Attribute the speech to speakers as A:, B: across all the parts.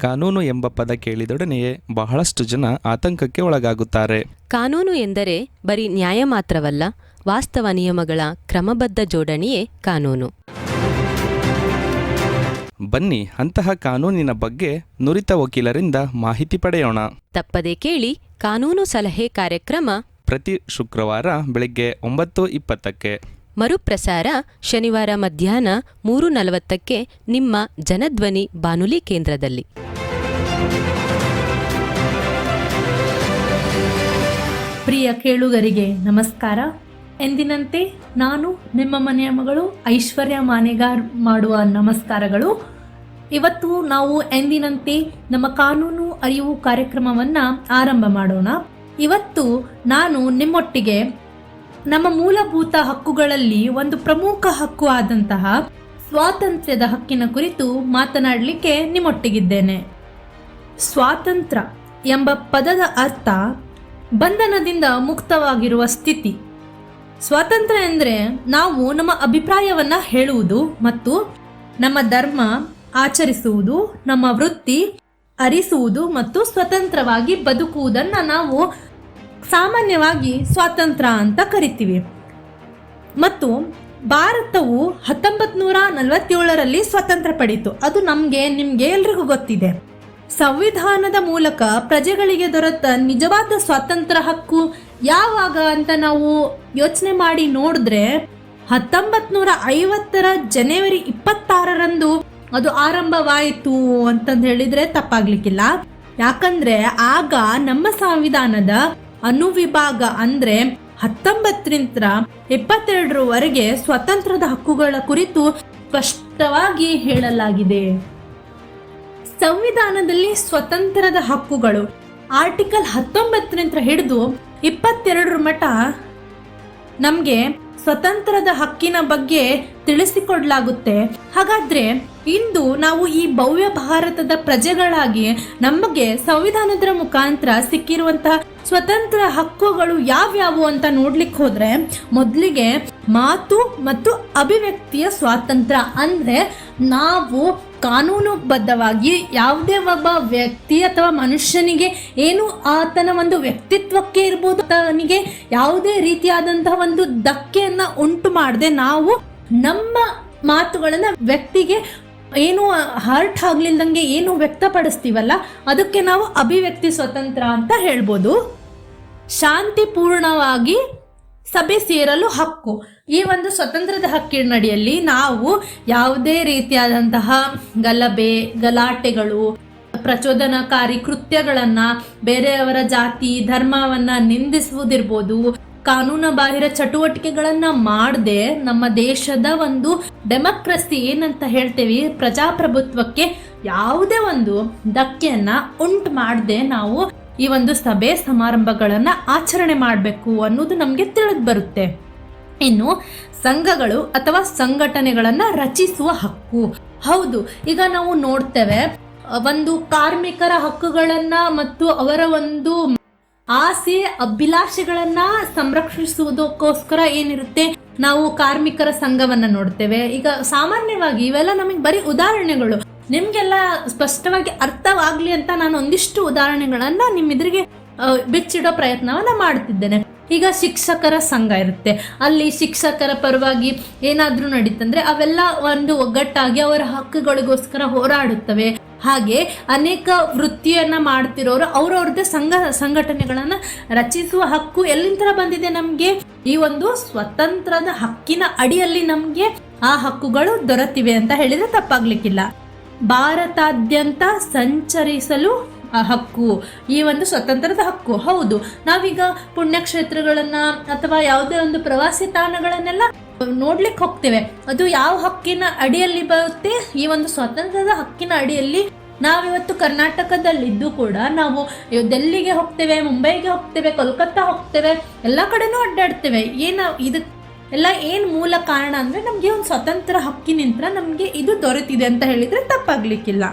A: ಕಾನೂನು ಎಂಬ ಪದ ಕೇಳಿದೊಡನೆಯೇ ಬಹಳಷ್ಟು ಜನ ಆತಂಕಕ್ಕೆ ಒಳಗಾಗುತ್ತಾರೆ.
B: ಕಾನೂನು ಎಂದರೆ ಬರೀ ನ್ಯಾಯ ಮಾತ್ರವಲ್ಲ ವಾಸ್ತವ ನಿಯಮಗಳ ಕ್ರಮಬದ್ಧ ಜೋಡಣೆಯೇ ಕಾನೂನು.
A: ಬನ್ನಿ ಅಂತಹ ಕಾನೂನಿನ ಬಗ್ಗೆ ನುರಿತ ವಕೀಲರಿಂದ ಮಾಹಿತಿ ಪಡೆಯೋಣ.
B: ತಪ್ಪದೆ ಕೇಳಿ ಕಾನೂನು ಸಲಹೆ ಕಾರ್ಯಕ್ರಮ
A: ಪ್ರತಿ ಶುಕ್ರವಾರ ಬೆಳಗ್ಗೆ ಒಂಬತ್ತು ಇಪ್ಪತ್ತಕ್ಕೆ.
B: ಮರುಪ್ರಸಾರ ಶನಿವಾರ ಮಧ್ಯಾಹ್ನ ಮೂರು ನಲವತ್ತಕ್ಕೆ ನಿಮ್ಮ ಜನಧ್ವನಿ ಬಾನುಲಿ ಕೇಂದ್ರದಲ್ಲಿ.
C: ಪ್ರಿಯ ಕೇಳುಗರಿಗೆ ನಮಸ್ಕಾರ. ಎಂದಿನಂತೆ ನಾನು ನಿಮ್ಮ ಮನೆಯ ಮಗಳು ಐಶ್ವರ್ಯ ಮಾನೆಗಾರ್ ಮಾಡುವ ನಮಸ್ಕಾರಗಳು. ಇವತ್ತು ನಾವು ಎಂದಿನಂತೆ ನಮ್ಮ ಕಾನೂನು ಅರಿವು ಕಾರ್ಯಕ್ರಮವನ್ನು ಆರಂಭ ಮಾಡೋಣ. ಇವತ್ತು ನಾನು ನಿಮ್ಮೊಟ್ಟಿಗೆ ನಮ್ಮ ಮೂಲಭೂತ ಹಕ್ಕುಗಳಲ್ಲಿ ಒಂದು ಪ್ರಮುಖ ಹಕ್ಕು ಆದಂತಹ ಸ್ವಾತಂತ್ರ್ಯದ ಹಕ್ಕಿನ ಕುರಿತು ಮಾತನಾಡಲಿಕ್ಕೆ ನಿಮ್ಮೊಟ್ಟಿಗಿದ್ದೇನೆ. ಸ್ವಾತಂತ್ರ್ಯ ಎಂಬ ಪದದ ಅರ್ಥ ಬಂಧನದಿಂದ ಮುಕ್ತವಾಗಿರುವ ಸ್ಥಿತಿ. ಸ್ವಾತಂತ್ರ್ಯ ಎಂದರೆ ನಾವು ನಮ್ಮ ಅಭಿಪ್ರಾಯವನ್ನು ಹೇಳುವುದು ಮತ್ತು ನಮ್ಮ ಧರ್ಮ ಆಚರಿಸುವುದು, ನಮ್ಮ ವೃತ್ತಿ ಅರಿಸುವುದು ಮತ್ತು ಸ್ವತಂತ್ರವಾಗಿ ಬದುಕುವುದನ್ನು ನಾವು ಸಾಮಾನ್ಯವಾಗಿ ಸ್ವಾತಂತ್ರ್ಯ ಅಂತ ಕರಿತೀವಿ. ಮತ್ತು ಭಾರತವು ಹತ್ತೊಂಬತ್ತು ನೂರ ನಲವತ್ತೇಳರಲ್ಲಿ ಸ್ವಾತಂತ್ರ್ಯ ಪಡೀತು. ಅದು ನಮಗೆ, ನಿಮಗೆ ಎಲ್ರಿಗೂ ಗೊತ್ತಿದೆ. ಸಂವಿಧಾನದ ಮೂಲಕ ಪ್ರಜೆಗಳಿಗೆ ದೊರೆತ ನಿಜವಾದ ಸ್ವಾತಂತ್ರ್ಯ ಹಕ್ಕು ಯಾವಾಗ ಅಂತ ನಾವು ಯೋಚನೆ ಮಾಡಿ ನೋಡಿದ್ರೆ ಹತ್ತೊಂಬತ್ ನೂರ ಐವತ್ತರ ಜನವರಿ ಇಪ್ಪತ್ತಾರರಂದು ಅದು ಆರಂಭವಾಯಿತು ಅಂತಂದು ಹೇಳಿದ್ರೆ ತಪ್ಪಾಗ್ಲಿಕ್ಕಿಲ್ಲ. ಯಾಕಂದ್ರೆ ಆಗ ನಮ್ಮ ಸಂವಿಧಾನದ ಅನುವಿಭಾಗ ಅಂದ್ರೆ ಹತ್ತೊಂಬತ್ತರಿಂದ ಎಪ್ಪತ್ತೆರಡರವರೆಗೆ ಸ್ವತಂತ್ರದ ಹಕ್ಕುಗಳ ಕುರಿತು ಸ್ಪಷ್ಟವಾಗಿ ಹೇಳಲಾಗಿದೆ. ಸಂವಿಧಾನದಲ್ಲಿ ಸ್ವತಂತ್ರದ ಹಕ್ಕುಗಳು. ಆರ್ಟಿಕಲ್ ಹತ್ತೊಂಬತ್ತರಿಂದ ಹಿಡಿದು ಇಪ್ಪತ್ತೆರಡರ ಮಠ ನಮಗೆ ಸ್ವತಂತ್ರದ ಹಕ್ಕಿನ ಬಗ್ಗೆ ತಿಳಿಸಿಕೊಡಲಾಗುತ್ತೆ. ಹಾಗಾದ್ರೆ ಇಂದು ನಾವು ಈ ಭವ್ಯ ಭಾರತದ ಪ್ರಜೆಗಳಾಗಿ ನಮಗೆ ಸಂವಿಧಾನದ ಮುಖಾಂತರ ಸಿಕ್ಕಿರುವಂತಹ ಸ್ವತಂತ್ರ ಹಕ್ಕುಗಳು ಯಾವ್ಯಾವು ಅಂತ ನೋಡ್ಲಿಕ್ಕೆ ಹೋದ್ರೆ ಮೊದಲಿಗೆ ಮಾತು ಮತ್ತು ಅಭಿವ್ಯಕ್ತಿಯ ಸ್ವಾತಂತ್ರ್ಯ ಅಂದ್ರೆ ನಾವು ಕಾನೂನುಬದ್ಧವಾಗಿ ಯಾವುದೇ ಒಬ್ಬ ವ್ಯಕ್ತಿ ಅಥವಾ ಮನುಷ್ಯನಿಗೆ ಏನು ಆತನ ಒಂದು ವ್ಯಕ್ತಿತ್ವಕ್ಕೆ ಇರ್ಬೋದು, ಆತನಿಗೆ ಯಾವುದೇ ರೀತಿಯಾದಂತಹ ಒಂದು ಧಕ್ಕೆಯನ್ನು ಉಂಟು ಮಾಡದೆ ನಾವು ನಮ್ಮ ಮಾತುಗಳನ್ನು ವ್ಯಕ್ತಿಗೆ ಏನು ಹರ್ಟ್ ಆಗ್ಲಿಲ್ದಂಗೆ ಏನು ವ್ಯಕ್ತಪಡಿಸ್ತೀವಲ್ಲ, ಅದಕ್ಕೆ ನಾವು ಅಭಿವ್ಯಕ್ತಿ ಸ್ವತಂತ್ರ ಅಂತ ಹೇಳ್ಬೋದು. ಶಾಂತಿಪೂರ್ಣವಾಗಿ ಸಭೆ ಸೇರಲು ಹಕ್ಕು. ಈ ಒಂದು ಸ್ವತಂತ್ರದ ಹಕ್ಕಿನಡಿಯಲ್ಲಿ ನಾವು ಯಾವುದೇ ರೀತಿಯಾದಂತಹ ಗಲಭೆ, ಗಲಾಟೆಗಳು, ಪ್ರಚೋದನಕಾರಿ ಕೃತ್ಯಗಳನ್ನು ಬೇರೆಯವರ ಜಾತಿ, ಧರ್ಮವನ್ನ ನಿಂದಿಸುವುದಿರ್ಬೋದು ಕಾನೂನು ಬಾಹಿರ ಚಟುವಟಿಕೆಗಳನ್ನ ಮಾಡದೆ ನಮ್ಮ ದೇಶದ ಒಂದು ಡೆಮೋಕ್ರಸಿ ಏನಂತ ಹೇಳ್ತೇವೆ, ಪ್ರಜಾಪ್ರಭುತ್ವಕ್ಕೆ ಯಾವುದೇ ಒಂದು ಧಕ್ಕೆಯನ್ನ ಉಂಟು ಮಾಡದೆ ನಾವು ಈ ಒಂದು ಸಭೆ ಸಮಾರಂಭಗಳನ್ನು ಆಚರಣೆ ಮಾಡಬೇಕು ಅನ್ನೋದು ನಮಗೆ ತಿಳಿದು ಬರುತ್ತೆ. ಇನ್ನು ಸಂಘಗಳು ಅಥವಾ ಸಂಘಟನೆಗಳನ್ನು ರಚಿಸುವ ಹಕ್ಕು. ಹೌದು, ಈಗ ನಾವು ನೋಡ್ತೇವೆ, ಒಂದು ಕಾರ್ಮಿಕರ ಹಕ್ಕುಗಳನ್ನು ಮತ್ತು ಅವರ ಒಂದು ಆಸೆ, ಅಭಿಲಾಷೆಗಳನ್ನ ಸಂರಕ್ಷಿಸುವುದಕ್ಕೋಸ್ಕರ ಏನಿರುತ್ತೆ? ನಾವು ಕಾರ್ಮಿಕರ ಸಂಘವನ್ನ ನೋಡ್ತೇವೆ. ಈಗ ಸಾಮಾನ್ಯವಾಗಿ ಇವೆಲ್ಲ ನಮಗೆ ಬರೀ ಉದಾಹರಣೆಗಳು. ನಿಮ್ಗೆಲ್ಲ ಸ್ಪಷ್ಟವಾಗಿ ಅರ್ಥವಾಗ್ಲಿ ಅಂತ ನಾನು ಒಂದಿಷ್ಟು ಉದಾಹರಣೆಗಳನ್ನ ನಿಮ್ಮೆದುರಿಗೆ ಬಿಚ್ಚಿಡೋ ಪ್ರಯತ್ನವನ್ನ ಮಾಡ್ತಿದ್ದೇನೆ. ಈಗ ಶಿಕ್ಷಕರ ಸಂಘ ಇರುತ್ತೆ. ಅಲ್ಲಿ ಶಿಕ್ಷಕರ ಪರವಾಗಿ ಏನಾದ್ರೂ ನಡೀತಂದ್ರೆ ಅವೆಲ್ಲ ಒಂದು ಒಗ್ಗಟ್ಟಾಗಿ ಅವರ ಹಕ್ಕುಗಳಿಗೋಸ್ಕರ ಹೋರಾಡುತ್ತವೆ. ಹಾಗೆ ಅನೇಕ ವೃತ್ತಿಯನ್ನ ಮಾಡ್ತಿರೋರು ಅವ್ರವ್ರದ್ದೇ ಸಂಘ, ಸಂಘಟನೆಗಳನ್ನ ರಚಿಸುವ ಹಕ್ಕು ಎಲ್ಲಿಂದ ಬಂದಿದೆ ನಮ್ಗೆ? ಈ ಒಂದು ಸ್ವತಂತ್ರದ ಹಕ್ಕಿನ ಅಡಿಯಲ್ಲಿ ನಮಗೆ ಆ ಹಕ್ಕುಗಳು ದೊರೆತಿವೆ ಅಂತ ಹೇಳಿದ್ರೆ ತಪ್ಪಾಗ್ಲಿಕ್ಕಿಲ್ಲ. ಭಾರತಾದ್ಯಂತ ಸಂಚರಿಸಲು ಹಕ್ಕು, ಈ ಒಂದು ಸ್ವತಂತ್ರದ ಹಕ್ಕು. ಹೌದು, ನಾವೀಗ ಪುಣ್ಯಕ್ಷೇತ್ರಗಳನ್ನು ಅಥವಾ ಯಾವುದೇ ಒಂದು ಪ್ರವಾಸಿ ತಾಣಗಳನ್ನೆಲ್ಲ ನೋಡ್ಲಿಕ್ಕೆ ಹೋಗ್ತೇವೆ. ಅದು ಯಾವ ಹಕ್ಕಿನ ಅಡಿಯಲ್ಲಿ ಬರುತ್ತೆ? ಈ ಒಂದು ಸ್ವತಂತ್ರದ ಹಕ್ಕಿನ ಅಡಿಯಲ್ಲಿ ನಾವಿವತ್ತು ಕರ್ನಾಟಕದಲ್ಲಿದ್ದು ಕೂಡ ನಾವು ಡೆಲ್ಲಿಗೆ ಹೋಗ್ತೇವೆ, ಮುಂಬೈಗೆ ಹೋಗ್ತೇವೆ, ಕೋಲ್ಕತ್ತಾ ಹೋಗ್ತೇವೆ, ಎಲ್ಲ ಕಡೆನೂ ಅಡ್ಡಾಡ್ತೇವೆ. ಏನು ಇದು, ಎಲ್ಲ ಏನು ಮೂಲ ಕಾರಣ ಅಂದರೆ ನಮಗೆ ಒಂದು ಸ್ವತಂತ್ರ ಹಕ್ಕಿನಿಂದ ನಮಗೆ ಇದು ದೊರೆತಿದೆ ಅಂತ ಹೇಳಿದರೆ ತಪ್ಪಾಗ್ಲಿಕ್ಕಿಲ್ಲ.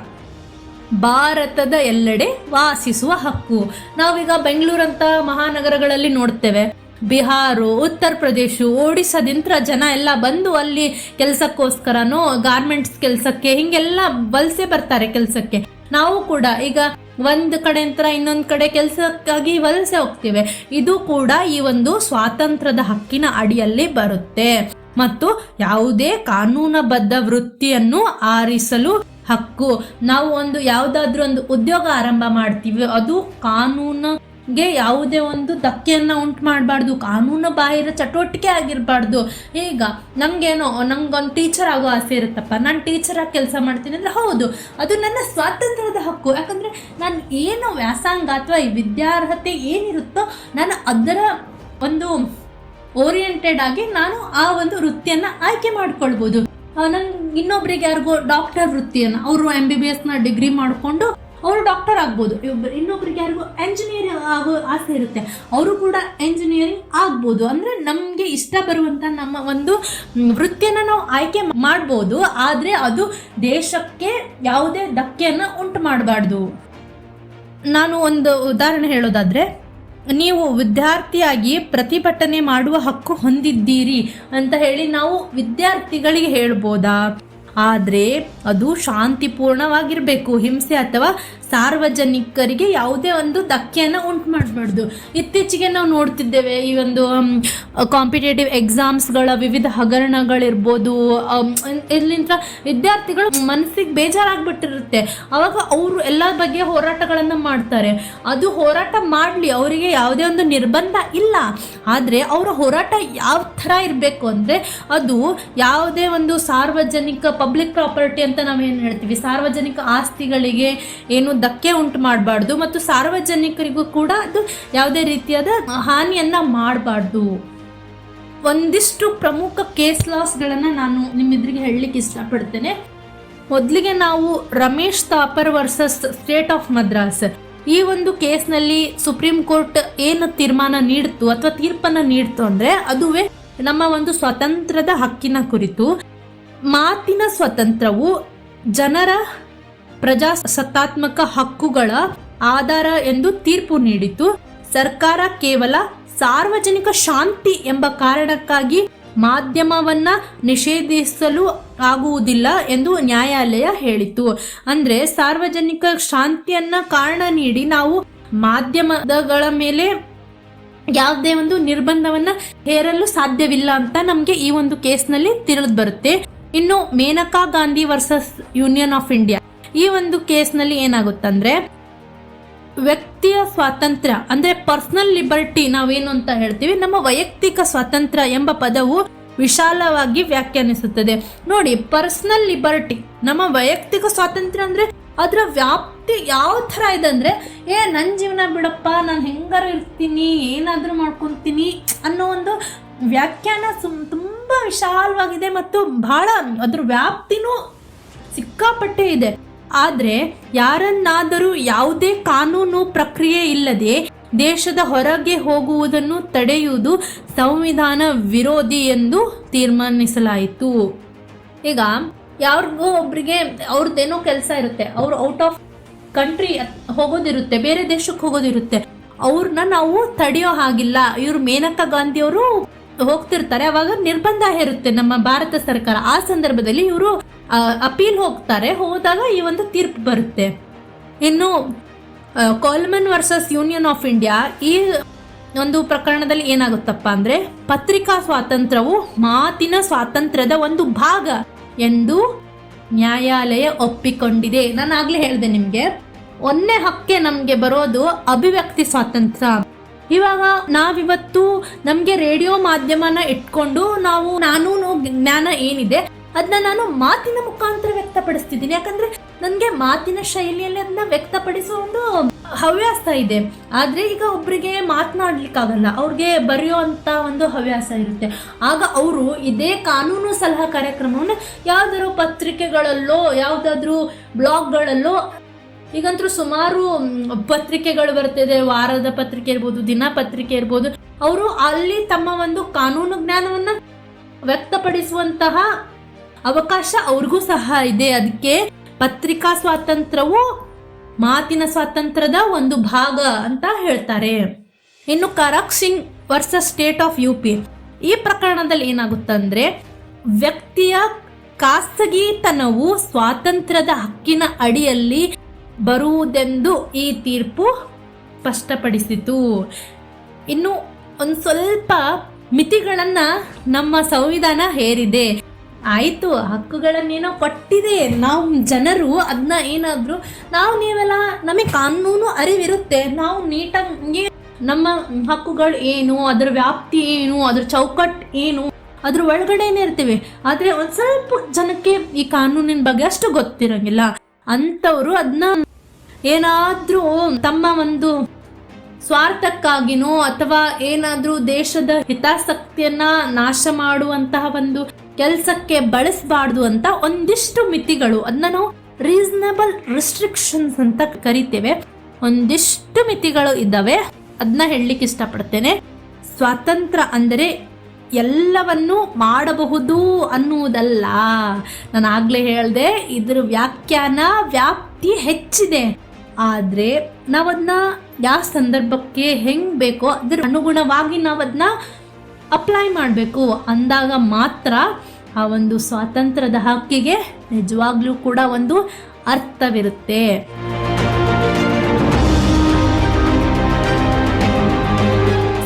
C: ಭಾರತದ ಎಲ್ಲೆಡೆ ವಾಸಿಸುವ ಹಕ್ಕು. ನಾವೀಗ ಬೆಂಗಳೂರಂತ ಮಹಾನಗರಗಳಲ್ಲಿ ನೋಡ್ತೇವೆ. ಬಿಹಾರ, ಉತ್ತರ ಪ್ರದೇಶ ಓಡಿಸದಿಂತ ಜನ ಎಲ್ಲ ಬಂದು ಅಲ್ಲಿ ಕೆಲಸಕ್ಕೋಸ್ಕರನೋ ಗಾರ್ಮೆಂಟ್ಸ್ ಕೆಲಸಕ್ಕೆ, ಹಿಂಗೆಲ್ಲ ವಲಸೆ ಬರ್ತಾರೆ ಕೆಲಸಕ್ಕೆ. ನಾವು ಕೂಡ ಈಗ ಒಂದು ಕಡೆಯಿಂದ ಇನ್ನೊಂದು ಕಡೆ ಕೆಲಸಕ್ಕಾಗಿ ವಲಸೆ ಹೋಗ್ತೇವೆ. ಇದು ಕೂಡ ಈ ಒಂದು ಸ್ವಾತಂತ್ರ್ಯದ ಹಕ್ಕಿನ ಅಡಿಯಲ್ಲಿ ಬರುತ್ತೆ. ಮತ್ತು ಯಾವುದೇ ಕಾನೂನಬದ್ಧ ವೃತ್ತಿಯನ್ನು ಆರಿಸಲು ಹಕ್ಕು. ನಾವು ಒಂದು ಯಾವುದಾದ್ರೂ ಒಂದು ಉದ್ಯೋಗ ಆರಂಭ ಮಾಡ್ತೀವಿ, ಅದು ಕಾನೂನಿಗೆ ಯಾವುದೇ ಒಂದು ಧಕ್ಕೆಯನ್ನು ಉಂಟು ಮಾಡಬಾರ್ದು, ಕಾನೂನು ಬಾಹಿರ ಚಟುವಟಿಕೆ ಆಗಿರಬಾರ್ದು. ಈಗ ನಮಗೇನೋ ನಂಗೊಂದು ಟೀಚರ್ ಆಗೋ ಆಸೆ ಇರುತ್ತಪ್ಪ, ನಾನು ಟೀಚರಾಗಿ ಕೆಲಸ ಮಾಡ್ತೀನಿ ಅಂದರೆ ಹೌದು, ಅದು ನನ್ನ ಸ್ವಾತಂತ್ರ್ಯದ ಹಕ್ಕು. ಯಾಕಂದರೆ ನಾನು ಏನು ವ್ಯಾಸಂಗ ಅಥವಾ ಈ ವಿದ್ಯಾರ್ಹತೆ ಏನಿರುತ್ತೋ, ನಾನು ಅದರ ಒಂದು ಓರಿಯೆಂಟೆಡ್ ಆಗಿ ನಾನು ಆ ಒಂದು ವೃತ್ತಿಯನ್ನು ಆಯ್ಕೆ ಮಾಡ್ಕೊಳ್ಬೋದು. ನಂಗೆ ಇನ್ನೊಬ್ರಿಗೆ ಯಾರಿಗೋ ಡಾಕ್ಟರ್ ವೃತ್ತಿಯನ್ನು, ಅವರು ಎಂ ಬಿ ಬಿ ಎಸ್ನ ಡಿಗ್ರಿ ಮಾಡಿಕೊಂಡು ಅವರು ಡಾಕ್ಟರ್ ಆಗ್ಬೋದು. ಇನ್ನೊಬ್ರಿಗೆ ಯಾರಿಗೂ ಎಂಜಿನಿಯರಿಂಗ್ ಆಗೋ ಆಸೆ ಇರುತ್ತೆ. ಅವರು ಕೂಡ ಎಂಜಿನಿಯರಿಂಗ್ ಆಗ್ಬೋದು. ಅಂದರೆ ನಮಗೆ ಇಷ್ಟ ಬರುವಂಥ ನಮ್ಮ ಒಂದು ವೃತ್ತಿಯನ್ನು ನಾವು ಆಯ್ಕೆ ಮಾಡ್ಬೋದು. ಆದರೆ ಅದು ದೇಶಕ್ಕೆ ಯಾವುದೇ ಧಕ್ಕೆಯನ್ನು ಉಂಟು ಮಾಡಬಾರ್ದು. ನಾನು ಒಂದು ಉದಾಹರಣೆ ಹೇಳೋದಾದ್ರೆ ನೀವು ವಿದ್ಯಾರ್ಥಿಯಾಗಿ ಪ್ರತಿಭಟನೆ ಮಾಡುವ ಹಕ್ಕು ಹೊಂದಿದ್ದೀರಿ ಅಂತ ಹೇಳಿ ನಾವು ವಿದ್ಯಾರ್ಥಿಗಳಿಗೆ ಹೇಳ್ಬೋದಾ? ಆದರೆ ಅದು ಶಾಂತಿಪೂರ್ಣವಾಗಿರಬೇಕು. ಹಿಂಸೆ ಅಥವಾ ಸಾರ್ವಜನಿಕರಿಗೆ ಯಾವುದೇ ಒಂದು ಧಕ್ಕೆಯನ್ನು ಉಂಟು ಮಾಡಬಾರ್ದು. ಇತ್ತೀಚೆಗೆ ನಾವು ನೋಡ್ತಿದ್ದೇವೆ, ಈ ಒಂದು ಕಾಂಪಿಟೇಟಿವ್ ಎಕ್ಸಾಮ್ಸ್ಗಳ ವಿವಿಧ ಹಗರಣಗಳಿರ್ಬೋದು ಇಲ್ಲಿಂದ ವಿದ್ಯಾರ್ಥಿಗಳು ಮನಸ್ಸಿಗೆ ಬೇಜಾರಾಗ್ಬಿಟ್ಟಿರುತ್ತೆ. ಅವಾಗ ಅವರು ಎಲ್ಲ ಬಗೆಯ ಹೋರಾಟಗಳನ್ನು ಮಾಡ್ತಾರೆ. ಅದು ಹೋರಾಟ ಮಾಡಲಿ, ಅವರಿಗೆ ಯಾವುದೇ ಒಂದು ನಿರ್ಬಂಧ ಇಲ್ಲ. ಆದರೆ ಅವರ ಹೋರಾಟ ಯಾವ ಥರ ಇರಬೇಕು ಅಂದರೆ, ಅದು ಯಾವುದೇ ಒಂದು ಸಾರ್ವಜನಿಕ ಪಬ್ಲಿಕ್ ಪ್ರಾಪರ್ಟಿ ಅಂತ ನಾವು ಏನು ಹೇಳ್ತೀವಿ? ಸಾರ್ವಜನಿಕ ಆಸ್ತಿಗಳಿಗೆ ಏನು ಧಕ್ಕೆ ಉಂಟು ಮಾಡಬಾರ್ದು ಮತ್ತು ಸಾರ್ವಜನಿಕರಿಗೂ ಕೂಡ ಅದು ಯಾವುದೇ ರೀತಿಯಾದ ಹಾನಿಯನ್ನು ಮಾಡಬಾರ್ದು. ಒಂದಿಷ್ಟು ಪ್ರಮುಖ ಕೇಸ್ ಲಾಸ್ಗಳನ್ನು ನಾನು ನಿಮ್ಮಿದ್ರಿಗೆ ಹೇಳಲಿಕ್ಕೆ ಇಷ್ಟಪಡ್ತೇನೆ. ಮೊದಲಿಗೆ ನಾವು Ramesh Thapar versus state of Madras ಈ ಒಂದು ಕೇಸ್ನಲ್ಲಿ ಸುಪ್ರೀಂ ಕೋರ್ಟ್ ಏನು ತೀರ್ಮಾನ ನೀಡ್ತು ಅಥವಾ ತೀರ್ಪನ್ನು ನೀಡ್ತು ಅಂದರೆ ಅದುವೇ ನಮ್ಮ ಒಂದು ಸ್ವತಂತ್ರದ ಹಕ್ಕಿನ ಕುರಿತು ಮಾತಿನ ಸ್ವಾತಂತ್ರ್ಯವು ಜನರ ಪ್ರಜಾಸತ್ತಾತ್ಮಕ ಹಕ್ಕುಗಳ ಆಧಾರ ಎಂದು ತೀರ್ಪು ನೀಡಿತು ಸರ್ಕಾರ ಕೇವಲ ಸಾರ್ವಜನಿಕ ಶಾಂತಿ ಎಂಬ ಕಾರಣಕ್ಕಾಗಿ ಮಾಧ್ಯಮವನ್ನ ನಿಷೇಧಿಸಲು ಆಗುವುದಿಲ್ಲ ಎಂದು ನ್ಯಾಯಾಲಯ ಹೇಳಿತು ಅಂದ್ರೆ ಸಾರ್ವಜನಿಕ ಶಾಂತಿಯನ್ನ ಕಾರಣ ನೀಡಿ ನಾವು ಮಾಧ್ಯಮಗಳ ಮೇಲೆ ಯಾವುದೇ ಒಂದು ನಿರ್ಬಂಧವನ್ನ ಹೇರಲು ಸಾಧ್ಯವಿಲ್ಲ ಅಂತ ನಮಗೆ ಈ ಒಂದು ಕೇಸ್ನಲ್ಲಿ ತಿಳಿದು ಬರುತ್ತೆ. ಇನ್ನು Maneka Gandhi versus union of India ಈ ಒಂದು ಕೇಸ್ನಲ್ಲಿ ಏನಾಗುತ್ತಂದ್ರೆ, ವ್ಯಕ್ತಿಯ ಸ್ವಾತಂತ್ರ್ಯ, ಅಂದ್ರೆ ಪರ್ಸನಲ್ ಲಿಬರ್ಟಿ ನಾವೇನು ಅಂತ ಹೇಳ್ತೀವಿ, ನಮ್ಮ ವೈಯಕ್ತಿಕ ಸ್ವಾತಂತ್ರ್ಯ ಎಂಬ ಪದವು ವಿಶಾಲವಾಗಿ ವ್ಯಾಖ್ಯಾನಿಸುತ್ತದೆ. ನೋಡಿ ಪರ್ಸನಲ್ ಲಿಬರ್ಟಿ ನಮ್ಮ ವೈಯಕ್ತಿಕ ಸ್ವಾತಂತ್ರ್ಯ ಅಂದ್ರೆ ಅದರ ವ್ಯಾಪ್ತಿ ಯಾವ ಥರ ಇದೆ ಅಂದ್ರೆ, ಏ ನನ್ನ ಜೀವನ ಬಿಡಪ್ಪ, ನಾನು ಹೆಂಗಾರು ಇರ್ತೀನಿ, ಏನಾದರೂ ಮಾಡ್ಕೊತೀನಿ ಅನ್ನೋ ಒಂದು ವ್ಯಾಖ್ಯಾನ ಸುಮ್ ತುಂಬ ವಿಶಾಲವಾಗಿದೆ ಮತ್ತು ಬಹಳ ಅದ್ರ ವ್ಯಾಪ್ತಿನೂ ಸಿಕ್ಕಾಪಟ್ಟೆ ಇದೆ. ಆದರೆ ಯಾರನ್ನಾದರೂ ಯಾವುದೇ ಕಾನೂನು ಪ್ರಕ್ರಿಯೆ ಇಲ್ಲದೆ ದೇಶದ ಹೊರಗೆ ಹೋಗುವುದನ್ನು ತಡೆಯುವುದು ಸಂವಿಧಾನ ವಿರೋಧಿ ಎಂದು ತೀರ್ಮಾನಿಸಲಾಯಿತು. ಈಗ ಯಾರಿಗೋ ಒಬ್ರಿಗೆ ಅವ್ರದ್ದೇನೋ ಕೆಲಸ ಇರುತ್ತೆ, ಅವ್ರು ಔಟ್ ಆಫ್ ಕಂಟ್ರಿ ಹೋಗೋದಿರುತ್ತೆ, ಬೇರೆ ದೇಶಕ್ಕೆ ಹೋಗೋದಿರುತ್ತೆ, ಅವ್ರನ್ನ ನಾವು ತಡೆಯೋ ಹಾಗಿಲ್ಲ. ಇವ್ರು ಮೇನಕಾ ಗಾಂಧಿ ಅವರು ಹೋಗ್ತಿರ್ತಾರೆ, ಅವಾಗ ನಿರ್ಬಂಧ ಹೇರುತ್ತೆ ನಮ್ಮ ಭಾರತ ಸರ್ಕಾರ. ಆ ಸಂದರ್ಭದಲ್ಲಿ ಇವರು ಅಪೀಲ್ ಹೋಗ್ತಾರೆ. ಹೋದಾಗ ಈ ಒಂದು ತೀರ್ಪು ಬರುತ್ತೆ. ಇನ್ನು ಕಾಲ್ಮನ್ ವರ್ಸಸ್ ಯೂನಿಯನ್ ಆಫ್ ಇಂಡಿಯಾ ಈ ಒಂದು ಪ್ರಕರಣದಲ್ಲಿ ಏನಾಗುತ್ತಪ್ಪ ಅಂದ್ರೆ, ಪತ್ರಿಕಾ ಸ್ವಾತಂತ್ರ್ಯವು ಮಾತಿನ ಸ್ವಾತಂತ್ರ್ಯದ ಒಂದು ಭಾಗ ಎಂದು ನ್ಯಾಯಾಲಯ ಒಪ್ಪಿಕೊಂಡಿದೆ. ನಾನು ಆಗಲೇ ಹೇಳಿದೆ ನಿಮಗೆ. ಒಂದೇ ಹಕ್ಕೆ ನಮಗೆ ಬರೋದು ಅಭಿವ್ಯಕ್ತಿ ಸ್ವಾತಂತ್ರ್ಯ. ಇವಾಗ ನಾವಿವತ್ತು ನಮಗೆ ರೇಡಿಯೋ ಮಾಧ್ಯಮನ ಇಟ್ಕೊಂಡು ನಾವು ಕಾನೂನು ಜ್ಞಾನ ಏನಿದೆ ಅದನ್ನ ನಾನು ಮಾತಿನ ಮುಖಾಂತರ ವ್ಯಕ್ತಪಡಿಸ್ತಿದ್ದೀನಿ. ಯಾಕಂದ್ರೆ ನನಗೆ ಮಾತಿನ ಶೈಲಿಯಲ್ಲಿ ಅದನ್ನ ವ್ಯಕ್ತಪಡಿಸುವ ಒಂದು ಹವ್ಯಾಸ ಇದೆ. ಆದರೆ ಈಗ ಒಬ್ಬರಿಗೆ ಮಾತನಾಡ್ಲಿಕ್ಕಾಗಲ್ಲ. ಅವ್ರಿಗೆ ಬರೆಯುವಂಥ ಒಂದು ಹವ್ಯಾಸ ಇರುತ್ತೆ. ಆಗ ಅವರು ಇದೇ ಕಾನೂನು ಸಲಹಾ ಕಾರ್ಯಕ್ರಮವನ್ನು ಯಾವುದಾದ್ರು ಪತ್ರಿಕೆಗಳಲ್ಲೋ, ಯಾವುದಾದ್ರೂ ಬ್ಲಾಗ್ಗಳಲ್ಲೋ, ಈಗಂತೂ ಸುಮಾರು ಪತ್ರಿಕೆಗಳು ಬರ್ತಿದೆ. ವಾರದ ಪತ್ರಿಕೆ ಇರ್ಬೋದು ದಿನಪತ್ರಿಕೆ ಇರ್ಬೋದು. ಅವರು ಅಲ್ಲಿ ತಮ್ಮ ಒಂದು ಕಾನೂನು ಜ್ಞಾನವನ್ನು ವ್ಯಕ್ತಪಡಿಸುವಂತಹ ಅವಕಾಶ ಅವ್ರಿಗೂ ಸಹ ಇದೆ. ಅದಕ್ಕೆ ಪತ್ರಿಕಾ ಸ್ವಾತಂತ್ರ್ಯವು ಮಾತಿನ ಸ್ವಾತಂತ್ರ್ಯದ ಒಂದು ಭಾಗ ಅಂತ ಹೇಳ್ತಾರೆ. ಇನ್ನು Kharak Singh versus state of U P ಈ ಪ್ರಕರಣದಲ್ಲಿ ಏನಾಗುತ್ತಂದ್ರೆ, ವ್ಯಕ್ತಿಯ ಖಾಸಗಿತನವು ಸ್ವಾತಂತ್ರ್ಯದ ಹಕ್ಕಿನ ಅಡಿಯಲ್ಲಿ ಬರುವುದೆಂದು ಈ ತೀರ್ಪು ಸ್ಪಷ್ಟಪಡಿಸಿತು. ಇನ್ನು ಒಂದು ಸ್ವಲ್ಪ ಮಿತಿಗಳನ್ನು ನಮ್ಮ ಸಂವಿಧಾನ ಹೇರಿದೆ. ಆಯಿತು, ಹಕ್ಕುಗಳನ್ನೇನೋ ಕೊಟ್ಟಿದೆ. ನಾವು ಜನರು ಅದನ್ನ ಏನಾದರೂ, ನಾವು ನೀವೆಲ್ಲ ನಮಗೆ ಕಾನೂನು ಅರಿವಿರುತ್ತೆ. ನಾವು ನೀಟಾಗಿ ನಮ್ಮ ಹಕ್ಕುಗಳು ಏನು, ಅದರ ವ್ಯಾಪ್ತಿ ಏನು, ಅದ್ರ ಚೌಕಟ್ಟು ಏನು, ಅದ್ರ ಒಳಗಡೆನೇ ಇರ್ತೀವಿ ಆದರೆ ಒಂದು ಸ್ವಲ್ಪ ಜನಕ್ಕೆ ಈ ಕಾನೂನಿನ ಬಗ್ಗೆ ಅಷ್ಟು ಗೊತ್ತಿರಂಗಿಲ್ಲ. ಅಂಥವ್ರು ಅದನ್ನ ಏನಾದರೂ ತಮ್ಮ ಒಂದು ಸ್ವಾರ್ಥಕ್ಕಾಗಿನೋ ಅಥವಾ ಏನಾದರೂ ದೇಶದ ಹಿತಾಸಕ್ತಿಯನ್ನ ನಾಶ ಮಾಡುವಂತಹ ಒಂದು ಕೆಲಸಕ್ಕೆ ಬಳಸಬಾರ್ದು ಅಂತ ಒಂದಿಷ್ಟು ಮಿತಿಗಳು ಅದನ್ನ ನಾವು ರೀಸನಬಲ್ ರಿಸ್ಟ್ರಿಕ್ಷನ್ಸ್ ಅಂತ ಕರಿತೇವೆ. ಒಂದಿಷ್ಟು ಮಿತಿಗಳು ಇದ್ದಾವೆ. ಅದನ್ನ ಹೇಳಲಿಕ್ಕೆ ಇಷ್ಟಪಡ್ತೇನೆ. ಸ್ವಾತಂತ್ರ್ಯ ಅಂದರೆ ಎಲ್ಲವನ್ನು ಮಾಡಬಹುದು ಅನ್ನುವುದಲ್ಲ. ನಾನು ಆಗಲೇ ಹೇಳಿದೆ, ಇದ್ರ ವ್ಯಾಖ್ಯಾನ ವ್ಯಾಪ್ತಿ ಹೆಚ್ಚಿದೆ. ಆದರೆ ನಾವದನ್ನ ಯಾವ ಸಂದರ್ಭಕ್ಕೆ ಹೆಂಗೆ ಬೇಕೋ ಅದ್ರ ಅನುಗುಣವಾಗಿ ನಾವದನ್ನ ಅಪ್ಲೈ ಮಾಡಬೇಕು ಅಂದಾಗ ಮಾತ್ರ ಆ ಒಂದು ಸ್ವಾತಂತ್ರ್ಯದ ಹಕ್ಕಿಗೆ ನಿಜವಾಗ್ಲೂ ಕೂಡ ಒಂದು ಅರ್ಥವಿರುತ್ತೆ.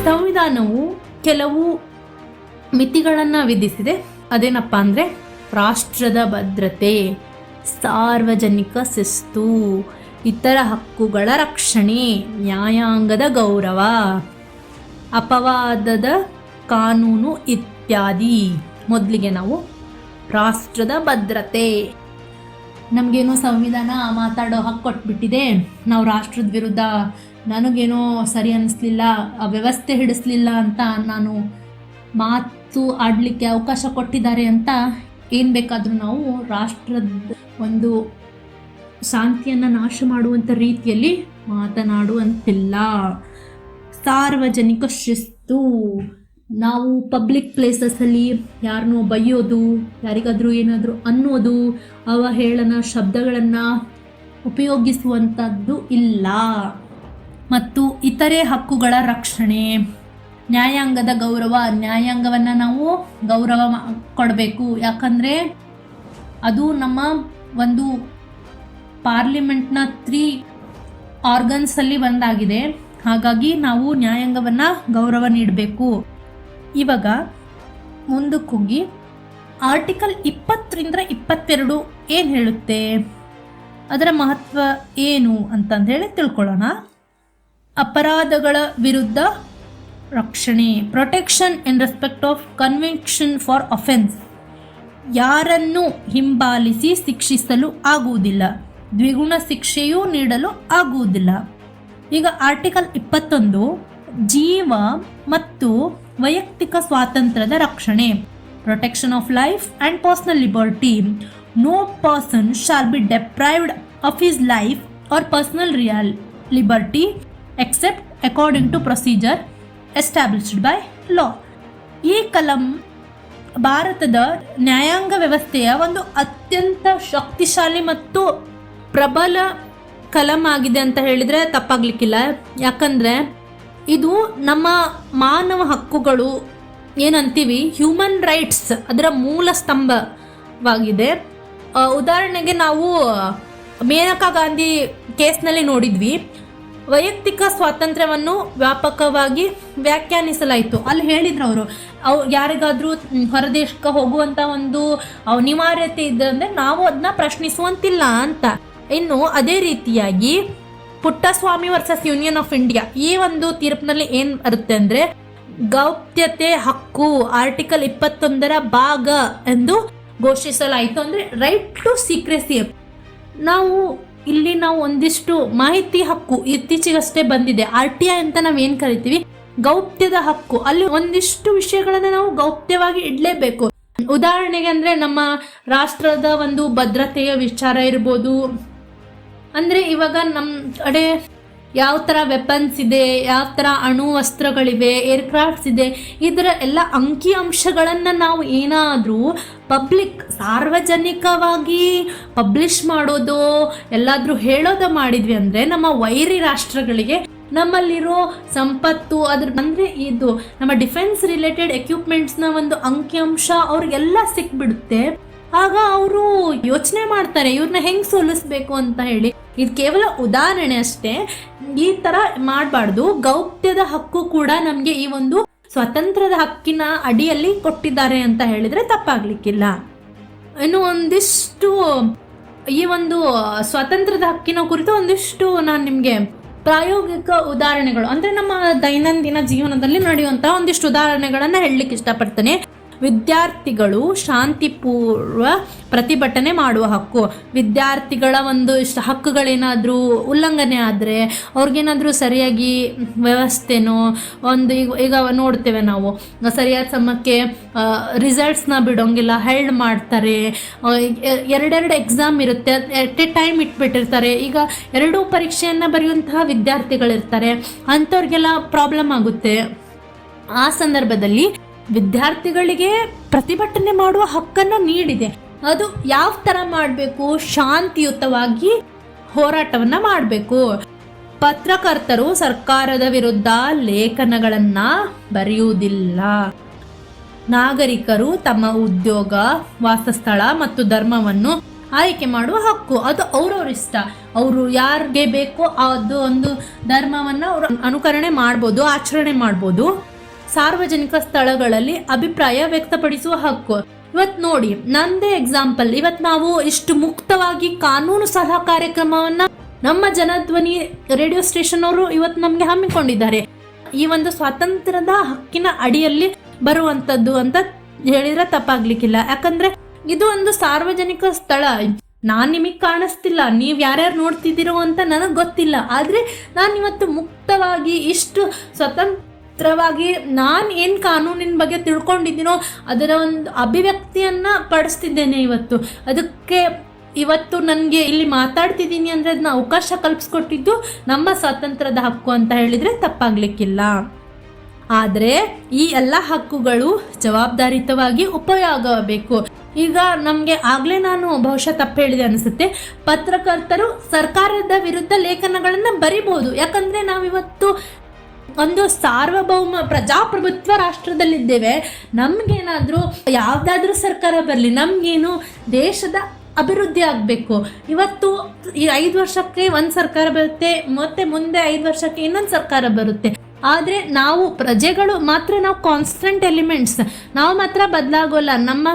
C: ಸಂವಿಧಾನವು ಕೆಲವು ಮಿತಿಗಳನ್ನು ವಿಧಿಸಿದೆ. ಅದೇನಪ್ಪ ಅಂದರೆ ರಾಷ್ಟ್ರದ ಭದ್ರತೆ, ಸಾರ್ವಜನಿಕ ಶಿಸ್ತು, ಇತರ ಹಕ್ಕುಗಳ ರಕ್ಷಣೆ, ನ್ಯಾಯಾಂಗದ ಗೌರವ, ಅಪವಾದದ ಕಾನೂನು ಇತ್ಯಾದಿ. ಮೊದಲಿಗೆ ನಾವು ರಾಷ್ಟ್ರದ ಭದ್ರತೆ. ನಮಗೇನೋ ಸಂವಿಧಾನ ಮಾತಾಡೋ ಹಕ್ಕು ಕೊಟ್ಬಿಟ್ಟಿದೆ. ನಾವು ರಾಷ್ಟ್ರದ ವಿರುದ್ಧ ನನಗೇನೋ ಸರಿ ಅನ್ನಿಸ್ಲಿಲ್ಲ ವ್ಯವಸ್ಥೆ ಹಿಡಿಸ್ಲಿಲ್ಲ ಅಂತ ನಾನು ಮಾತು ಆಡಲಿಕ್ಕೆ ಅವಕಾಶ ಕೊಟ್ಟಿದ್ದಾರೆ ಅಂತ ಏನು ಬೇಕಾದರೂ ನಾವು ರಾಷ್ಟ್ರದ ಒಂದು ಶಾಂತಿಯನ್ನು ನಾಶ ಮಾಡುವಂಥ ರೀತಿಯಲ್ಲಿ ಮಾತನಾಡುವಂತಿಲ್ಲ. ಸಾರ್ವಜನಿಕ ಶಿಸ್ತು. ನಾವು ಪಬ್ಲಿಕ್ ಪ್ಲೇಸಸಲ್ಲಿ ಯಾರನ್ನೋ ಬೈಯೋದು, ಯಾರಿಗಾದರೂ ಏನಾದರೂ ಅನ್ನೋದು, ಅವಹೇಳನ ಶಬ್ದಗಳನ್ನು ಉಪಯೋಗಿಸುವಂಥದ್ದು ಇಲ್ಲ. ಮತ್ತು ಇತರೆ ಹಕ್ಕುಗಳ ರಕ್ಷಣೆ. ನ್ಯಾಯಾಂಗದ ಗೌರವ, ನ್ಯಾಯಾಂಗವನ್ನು ನಾವು ಗೌರವ ಕೊಡಬೇಕು. ಯಾಕಂದರೆ ಅದು ನಮ್ಮ ಒಂದು ಪಾರ್ಲಿಮೆಂಟ್ನ ತ್ರೀ ಆರ್ಗನ್ಸಲ್ಲಿ ಒಂದಾಗಿದೆ. ಹಾಗಾಗಿ ನಾವು ನ್ಯಾಯಾಂಗವನ್ನು ಗೌರವ ನೀಡಬೇಕು. ಇವಾಗ ಮುಂದಕ್ಕೆ ಹೋಗಿ ಆರ್ಟಿಕಲ್ ಇಪ್ಪತ್ತರಿಂದ ಇಪ್ಪತ್ತೆರಡು ಏನು ಹೇಳುತ್ತೆ? ಅದರ ಮಹತ್ವ ಏನು ಅಂತಂದು ಹೇಳಿ ತಿಳ್ಕೊಳ್ಳೋಣ. ಅಪರಾಧಗಳ ವಿರುದ್ಧ ರಕ್ಷಣೆ protection in respect of conviction for offence ಯಾರನ್ನು ಹಿಂಬಾಲಿಸಿ ಶಿಕ್ಷಿಸಲು ಆಗುವುದಿಲ್ಲ, ದ್ವಿಗುಣ ಶಿಕ್ಷೆಯೂ ನೀಡಲು ಆಗುವುದಿಲ್ಲ. ಈಗ ಆರ್ಟಿಕಲ್ ಇಪ್ಪತ್ತೊಂದು, ಜೀವ ಮತ್ತು ವೈಯಕ್ತಿಕ ಸ್ವಾತಂತ್ರ್ಯದ ರಕ್ಷಣೆ protection of life and personal liberty no person shall be deprived of his life or personal real liberty except according to procedure established by law ಈ ಕಲಂ ಭಾರತದ ನ್ಯಾಯಾಂಗ ವ್ಯವಸ್ಥೆಯ ಒಂದು ಅತ್ಯಂತ ಶಕ್ತಿಶಾಲಿ ಮತ್ತು ಪ್ರಬಲ ಕಲಂ ಆಗಿದೆ ಅಂತ ಹೇಳಿದರೆ ತಪ್ಪಾಗ್ಲಿಕ್ಕಿಲ್ಲ. ಯಾಕಂದರೆ ಇದು ನಮ್ಮ ಮಾನವ ಹಕ್ಕುಗಳು ಏನಂತೀವಿ? ಹ್ಯೂಮನ್ ರೈಟ್ಸ್ ಅದರ ಮೂಲ ಸ್ತಂಭವಾಗಿದೆ. ಉದಾಹರಣೆಗೆ ನಾವು ಮೇನಕಾ ಗಾಂಧಿ ಕೇಸ್ನಲ್ಲಿ ನೋಡಿದ್ವಿ. ವೈಯಕ್ತಿಕ ಸ್ವಾತಂತ್ರ್ಯವನ್ನು ವ್ಯಾಪಕವಾಗಿ ವ್ಯಾಖ್ಯಾನಿಸಲಾಯಿತು. ಅಲ್ಲಿ ಹೇಳಿದ್ರು ಅವರು, ಅವು, ಯಾರಿಗಾದರೂ ಹೊರದೇಶಕ್ಕೆ ಹೋಗುವಂಥ ಒಂದು ಅನಿವಾರ್ಯತೆ ಇದೆ ನಾವು ಅದನ್ನ ಪ್ರಶ್ನಿಸುವಂತಿಲ್ಲ ಅಂತ. ಇನ್ನು ಅದೇ ರೀತಿಯಾಗಿ Puttaswamy versus union of India. ಈ ಒಂದು ತೀರ್ಪಿನಲ್ಲಿ ಏನು ಬರುತ್ತೆ ಅಂದ್ರೆ, ಗೌಪ್ಯತೆ ಹಕ್ಕು ಆರ್ಟಿಕಲ್ ಇಪ್ಪತ್ತೊಂದರ ಭಾಗ ಎಂದು ಘೋಷಿಸಲಾಯಿತು ಅಂದ್ರೆ ರೈಟ್ ಟು ಸೀಕ್ರೆಸಿ ನಾವು ಇಲ್ಲಿ ನಾವು ಒಂದಿಷ್ಟು ಮಾಹಿತಿ ಹಕ್ಕು ಇತ್ತೀಚೆಗಷ್ಟೇ ಬಂದಿದೆ. ಆರ್ ಟಿ ಐ ಅಂತ ನಾವು ಏನು ಕರಿತೀವಿ? ಗೌಪ್ಯದ ಹಕ್ಕು. ಅಲ್ಲಿ ಒಂದಿಷ್ಟು ವಿಷಯಗಳನ್ನು ನಾವು ಗೌಪ್ಯವಾಗಿ ಇಡಲೇಬೇಕು. ಉದಾಹರಣೆಗೆ ಅಂದರೆ ನಮ್ಮ ರಾಷ್ಟ್ರದ ಒಂದು ಭದ್ರತೆಯ ವಿಚಾರ ಇರ್ಬೋದು ಅಂದರೆ ಇವಾಗ ನಮ್ಮ ಕಡೆ ಯಾವ ಥರ ವೆಪನ್ಸ್ ಇದೆ, ಯಾವ ಥರ ಅಣು ವಸ್ತ್ರಗಳಿವೆ ಏರ್ಕ್ರಾಫ್ಟ್ಸ್ ಇದೆ, ಇದರ ಎಲ್ಲ ಅಂಕಿ ಅಂಶಗಳನ್ನು ನಾವು ಏನಾದರೂ ಪಬ್ಲಿಕ್ ಸಾರ್ವಜನಿಕವಾಗಿ ಪಬ್ಲಿಷ್ ಮಾಡೋದು, ಎಲ್ಲಾದರೂ ಹೇಳೋದು ಮಾಡಿದ್ವಿ ಅಂದರೆ ನಮ್ಮ ವೈರಿ ರಾಷ್ಟ್ರಗಳಿಗೆ ನಮ್ಮಲ್ಲಿರೋ ಸಂಪತ್ತು, ಅದ್ರ ಅಂದರೆ ಇದು ನಮ್ಮ ಡಿಫೆನ್ಸ್ ರಿಲೇಟೆಡ್ ಎಕ್ವಿಪ್ಮೆಂಟ್ಸ್ನ ಒಂದು ಅಂಕಿ ಅಂಶ ಅವ್ರಿಗೆಲ್ಲ ಸಿಕ್ಬಿಡುತ್ತೆ. ಆಗ ಅವರು ಯೋಚನೆ ಮಾಡ್ತಾರೆ ಇವ್ರನ್ನ ಹೆಂಗ್ ಸೋಲಿಸ್ಬೇಕು ಅಂತ ಹೇಳಿ. ಇದು ಕೇವಲ ಉದಾಹರಣೆ ಅಷ್ಟೇ. ಈ ತರ ಮಾಡಬಾರ್ದು. ಗೌಪ್ಯದ ಹಕ್ಕು ಕೂಡ ನಮಗೆ ಈ ಒಂದು ಸ್ವತಂತ್ರದ ಹಕ್ಕಿನ ಅಡಿಯಲ್ಲಿ ಕೊಟ್ಟಿದ್ದಾರೆ ಅಂತ ಹೇಳಿದ್ರೆ ತಪ್ಪಾಗ್ಲಿಕ್ಕಿಲ್ಲ. ಇನ್ನು ಒಂದಿಷ್ಟು ಈ ಒಂದು ಸ್ವಾತಂತ್ರ್ಯದ ಹಕ್ಕಿನ ಕುರಿತು ಒಂದಿಷ್ಟು ನಾನು ನಿಮಗೆ ಪ್ರಾಯೋಗಿಕ ಉದಾಹರಣೆಗಳು. ಅಂದರೆ ನಮ್ಮ ದೈನಂದಿನ ಜೀವನದಲ್ಲಿ ನಡೆಯುವಂತಹ ಒಂದಿಷ್ಟು ಉದಾಹರಣೆಗಳನ್ನು ಹೇಳಲಿಕ್ಕೆ ಇಷ್ಟಪಡ್ತೇನೆ. ವಿದ್ಯಾರ್ಥಿಗಳು ಶಾಂತಿಪೂರ್ವ ಪ್ರತಿಭಟನೆ ಮಾಡುವ ಹಕ್ಕು. ವಿದ್ಯಾರ್ಥಿಗಳ ಒಂದು ಇಷ್ಟು ಹಕ್ಕುಗಳೇನಾದರೂ ಉಲ್ಲಂಘನೆ ಆದರೆ ಅವ್ರಿಗೇನಾದರೂ ಸರಿಯಾಗಿ ವ್ಯವಸ್ಥೆನೋ ಒಂದು ಈಗ ಈಗ ನೋಡ್ತೇವೆ ನಾವು. ಸರಿಯಾದ ಸಮಯಕ್ಕೆ ರಿಸಲ್ಟ್ಸ್ನ ಬಿಡೋಂಗಿಲ್ಲ ಹೆಲ್ಡ್ ಮಾಡ್ತಾರೆ. ಎರಡೆರಡು ಎಕ್ಸಾಮ್ ಇರುತ್ತೆ, ಎಟ್ ಎ ಟೈಮ್ ಇಟ್ಬಿಟ್ಟಿರ್ತಾರೆ. ಈಗ ಎರಡೂ ಪರೀಕ್ಷೆಯನ್ನು ಬರೆಯುವಂತಹ ವಿದ್ಯಾರ್ಥಿಗಳಿರ್ತಾರೆ. ಅಂಥವ್ರಿಗೆಲ್ಲ ಪ್ರಾಬ್ಲಮ್ ಆಗುತ್ತೆ. ಆ ಸಂದರ್ಭದಲ್ಲಿ ವಿದ್ಯಾರ್ಥಿಗಳಿಗೆ ಪ್ರತಿಭಟನೆ ಮಾಡುವ ಹಕ್ಕನ್ನು ನೀಡಿದೆ. ಅದು ಯಾವ ಥರ ಮಾಡಬೇಕು? ಶಾಂತಿಯುತವಾಗಿ ಹೋರಾಟವನ್ನ ಮಾಡಬೇಕು. ಪತ್ರಕರ್ತರು ಸರ್ಕಾರದ ವಿರುದ್ಧ ಲೇಖನಗಳನ್ನ ಬರೆಯುವುದಿಲ್ಲ. ನಾಗರಿಕರು ತಮ್ಮ ಉದ್ಯೋಗ, ವಾಸಸ್ಥಳ ಮತ್ತು ಧರ್ಮವನ್ನು ಆಯ್ಕೆ ಮಾಡುವ ಹಕ್ಕು. ಅದು ಅವ್ರವ್ರ ಇಷ್ಟ. ಅವರು ಯಾರಿಗೆ ಬೇಕೋ ಅದು ಒಂದು ಧರ್ಮವನ್ನು ಅವರು ಅನುಕರಣೆ ಮಾಡ್ಬೋದು, ಆಚರಣೆ ಮಾಡ್ಬೋದು. ಸಾರ್ವಜನಿಕ ಸ್ಥಳಗಳಲ್ಲಿ ಅಭಿಪ್ರಾಯ ವ್ಯಕ್ತಪಡಿಸುವ ಹಕ್ಕು. ಇವತ್ತು ನೋಡಿ, ನಂದೇ ಎಕ್ಸಾಂಪಲ್ ಇವತ್ತು ನಾವು ಇಷ್ಟು ಮುಕ್ತವಾಗಿ ಕಾನೂನು ಸಲಹಾ ಕಾರ್ಯಕ್ರಮವನ್ನ ನಮ್ಮ ಜನಧ್ವನಿ ರೇಡಿಯೋ ಸ್ಟೇಷನ್ ಅವರು ಇವತ್ತು ನಮಗೆ ಹಮ್ಮಿಕೊಂಡಿದ್ದಾರೆ. ಈ ಒಂದು ಸ್ವಾತಂತ್ರ್ಯದ ಹಕ್ಕಿನ ಅಡಿಯಲ್ಲಿ ಬರುವಂತದ್ದು ಅಂತ ಹೇಳಿದ್ರೆ ತಪ್ಪಾಗ್ಲಿಕ್ಕಿಲ್ಲ. ಯಾಕಂದ್ರೆ ಇದು ಒಂದು ಸಾರ್ವಜನಿಕ ಸ್ಥಳ. ನಾನ್ ನಿಮಗೆ ಕಾಣಿಸ್ತಿಲ್ಲ, ನೀವು ಯಾರ್ಯಾರು ನೋಡ್ತಿದ್ದೀರೋ ಅಂತ ನನಗೆ ಗೊತ್ತಿಲ್ಲ. ಆದ್ರೆ ನಾನು ಇವತ್ತು ಮುಕ್ತವಾಗಿ ಇಷ್ಟು ಸ್ವತಂತ್ರವಾಗಿ ನಾನು ಏನು ಕಾನೂನಿನ ಬಗ್ಗೆ ತಿಳ್ಕೊಂಡಿದ್ದೀನೋ ಅದರ ಒಂದು ಅಭಿವ್ಯಕ್ತಿಯನ್ನು ಪಡಿಸ್ತಿದ್ದೇನೆ ಇವತ್ತು. ಅದಕ್ಕೆ ಇವತ್ತು ನನಗೆ ಇಲ್ಲಿ ಮಾತಾಡ್ತಿದ್ದೀನಿ ಅಂದರೆ ಅದನ್ನ ಅವಕಾಶ ಕಲ್ಪಿಸ್ಕೊಟ್ಟಿದ್ದು ನಮ್ಮ ಸ್ವಾತಂತ್ರ್ಯದ ಹಕ್ಕು ಅಂತ ಹೇಳಿದರೆ ತಪ್ಪಾಗಲಿಕ್ಕಿಲ್ಲ. ಆದರೆ ಈ ಎಲ್ಲ ಹಕ್ಕುಗಳು ಜವಾಬ್ದಾರಿತವಾಗಿ ಉಪಯೋಗಬೇಕು. ಈಗ ನಮಗೆ ಆಗಲೇ ನಾನು ಬಹುಶಃ ತಪ್ಪು ಹೇಳಿದೆ ಅನಿಸುತ್ತೆ. ಪತ್ರಕರ್ತರು ಸರ್ಕಾರದ ವಿರುದ್ಧ ಲೇಖನಗಳನ್ನು ಬರಿಬೋದು ಯಾಕಂದರೆ ನಾವಿವತ್ತು ಒಂದು ಸಾರ್ವಭೌಮ ಪ್ರಜಾಪ್ರಭುತ್ವ ರಾಷ್ಟ್ರದಲ್ಲಿದ್ದೇವೆ, ನಮಗೇನಾದರೂ ಯಾವುದಾದ್ರೂ ಸರ್ಕಾರ ಬರಲಿ, ನಮ್ಗೇನು ದೇಶದ ಅಭಿವೃದ್ಧಿ ಆಗಬೇಕು. ಇವತ್ತು ಈ ಐದು ವರ್ಷಕ್ಕೆ ಒಂದು ಸರ್ಕಾರ ಬರುತ್ತೆ, ಮತ್ತೆ ಮುಂದೆ ಐದು ವರ್ಷಕ್ಕೆ ಇನ್ನೊಂದು ಸರ್ಕಾರ ಬರುತ್ತೆ. ಆದರೆ ನಾವು ಪ್ರಜೆಗಳು ಮಾತ್ರ ನಾವು ಕಾನ್ಸ್ಟೆಂಟ್ ಎಲಿಮೆಂಟ್ಸ್ ನಾವು ಮಾತ್ರ ಬದಲಾಗೋಲ್ಲ, ನಮ್ಮ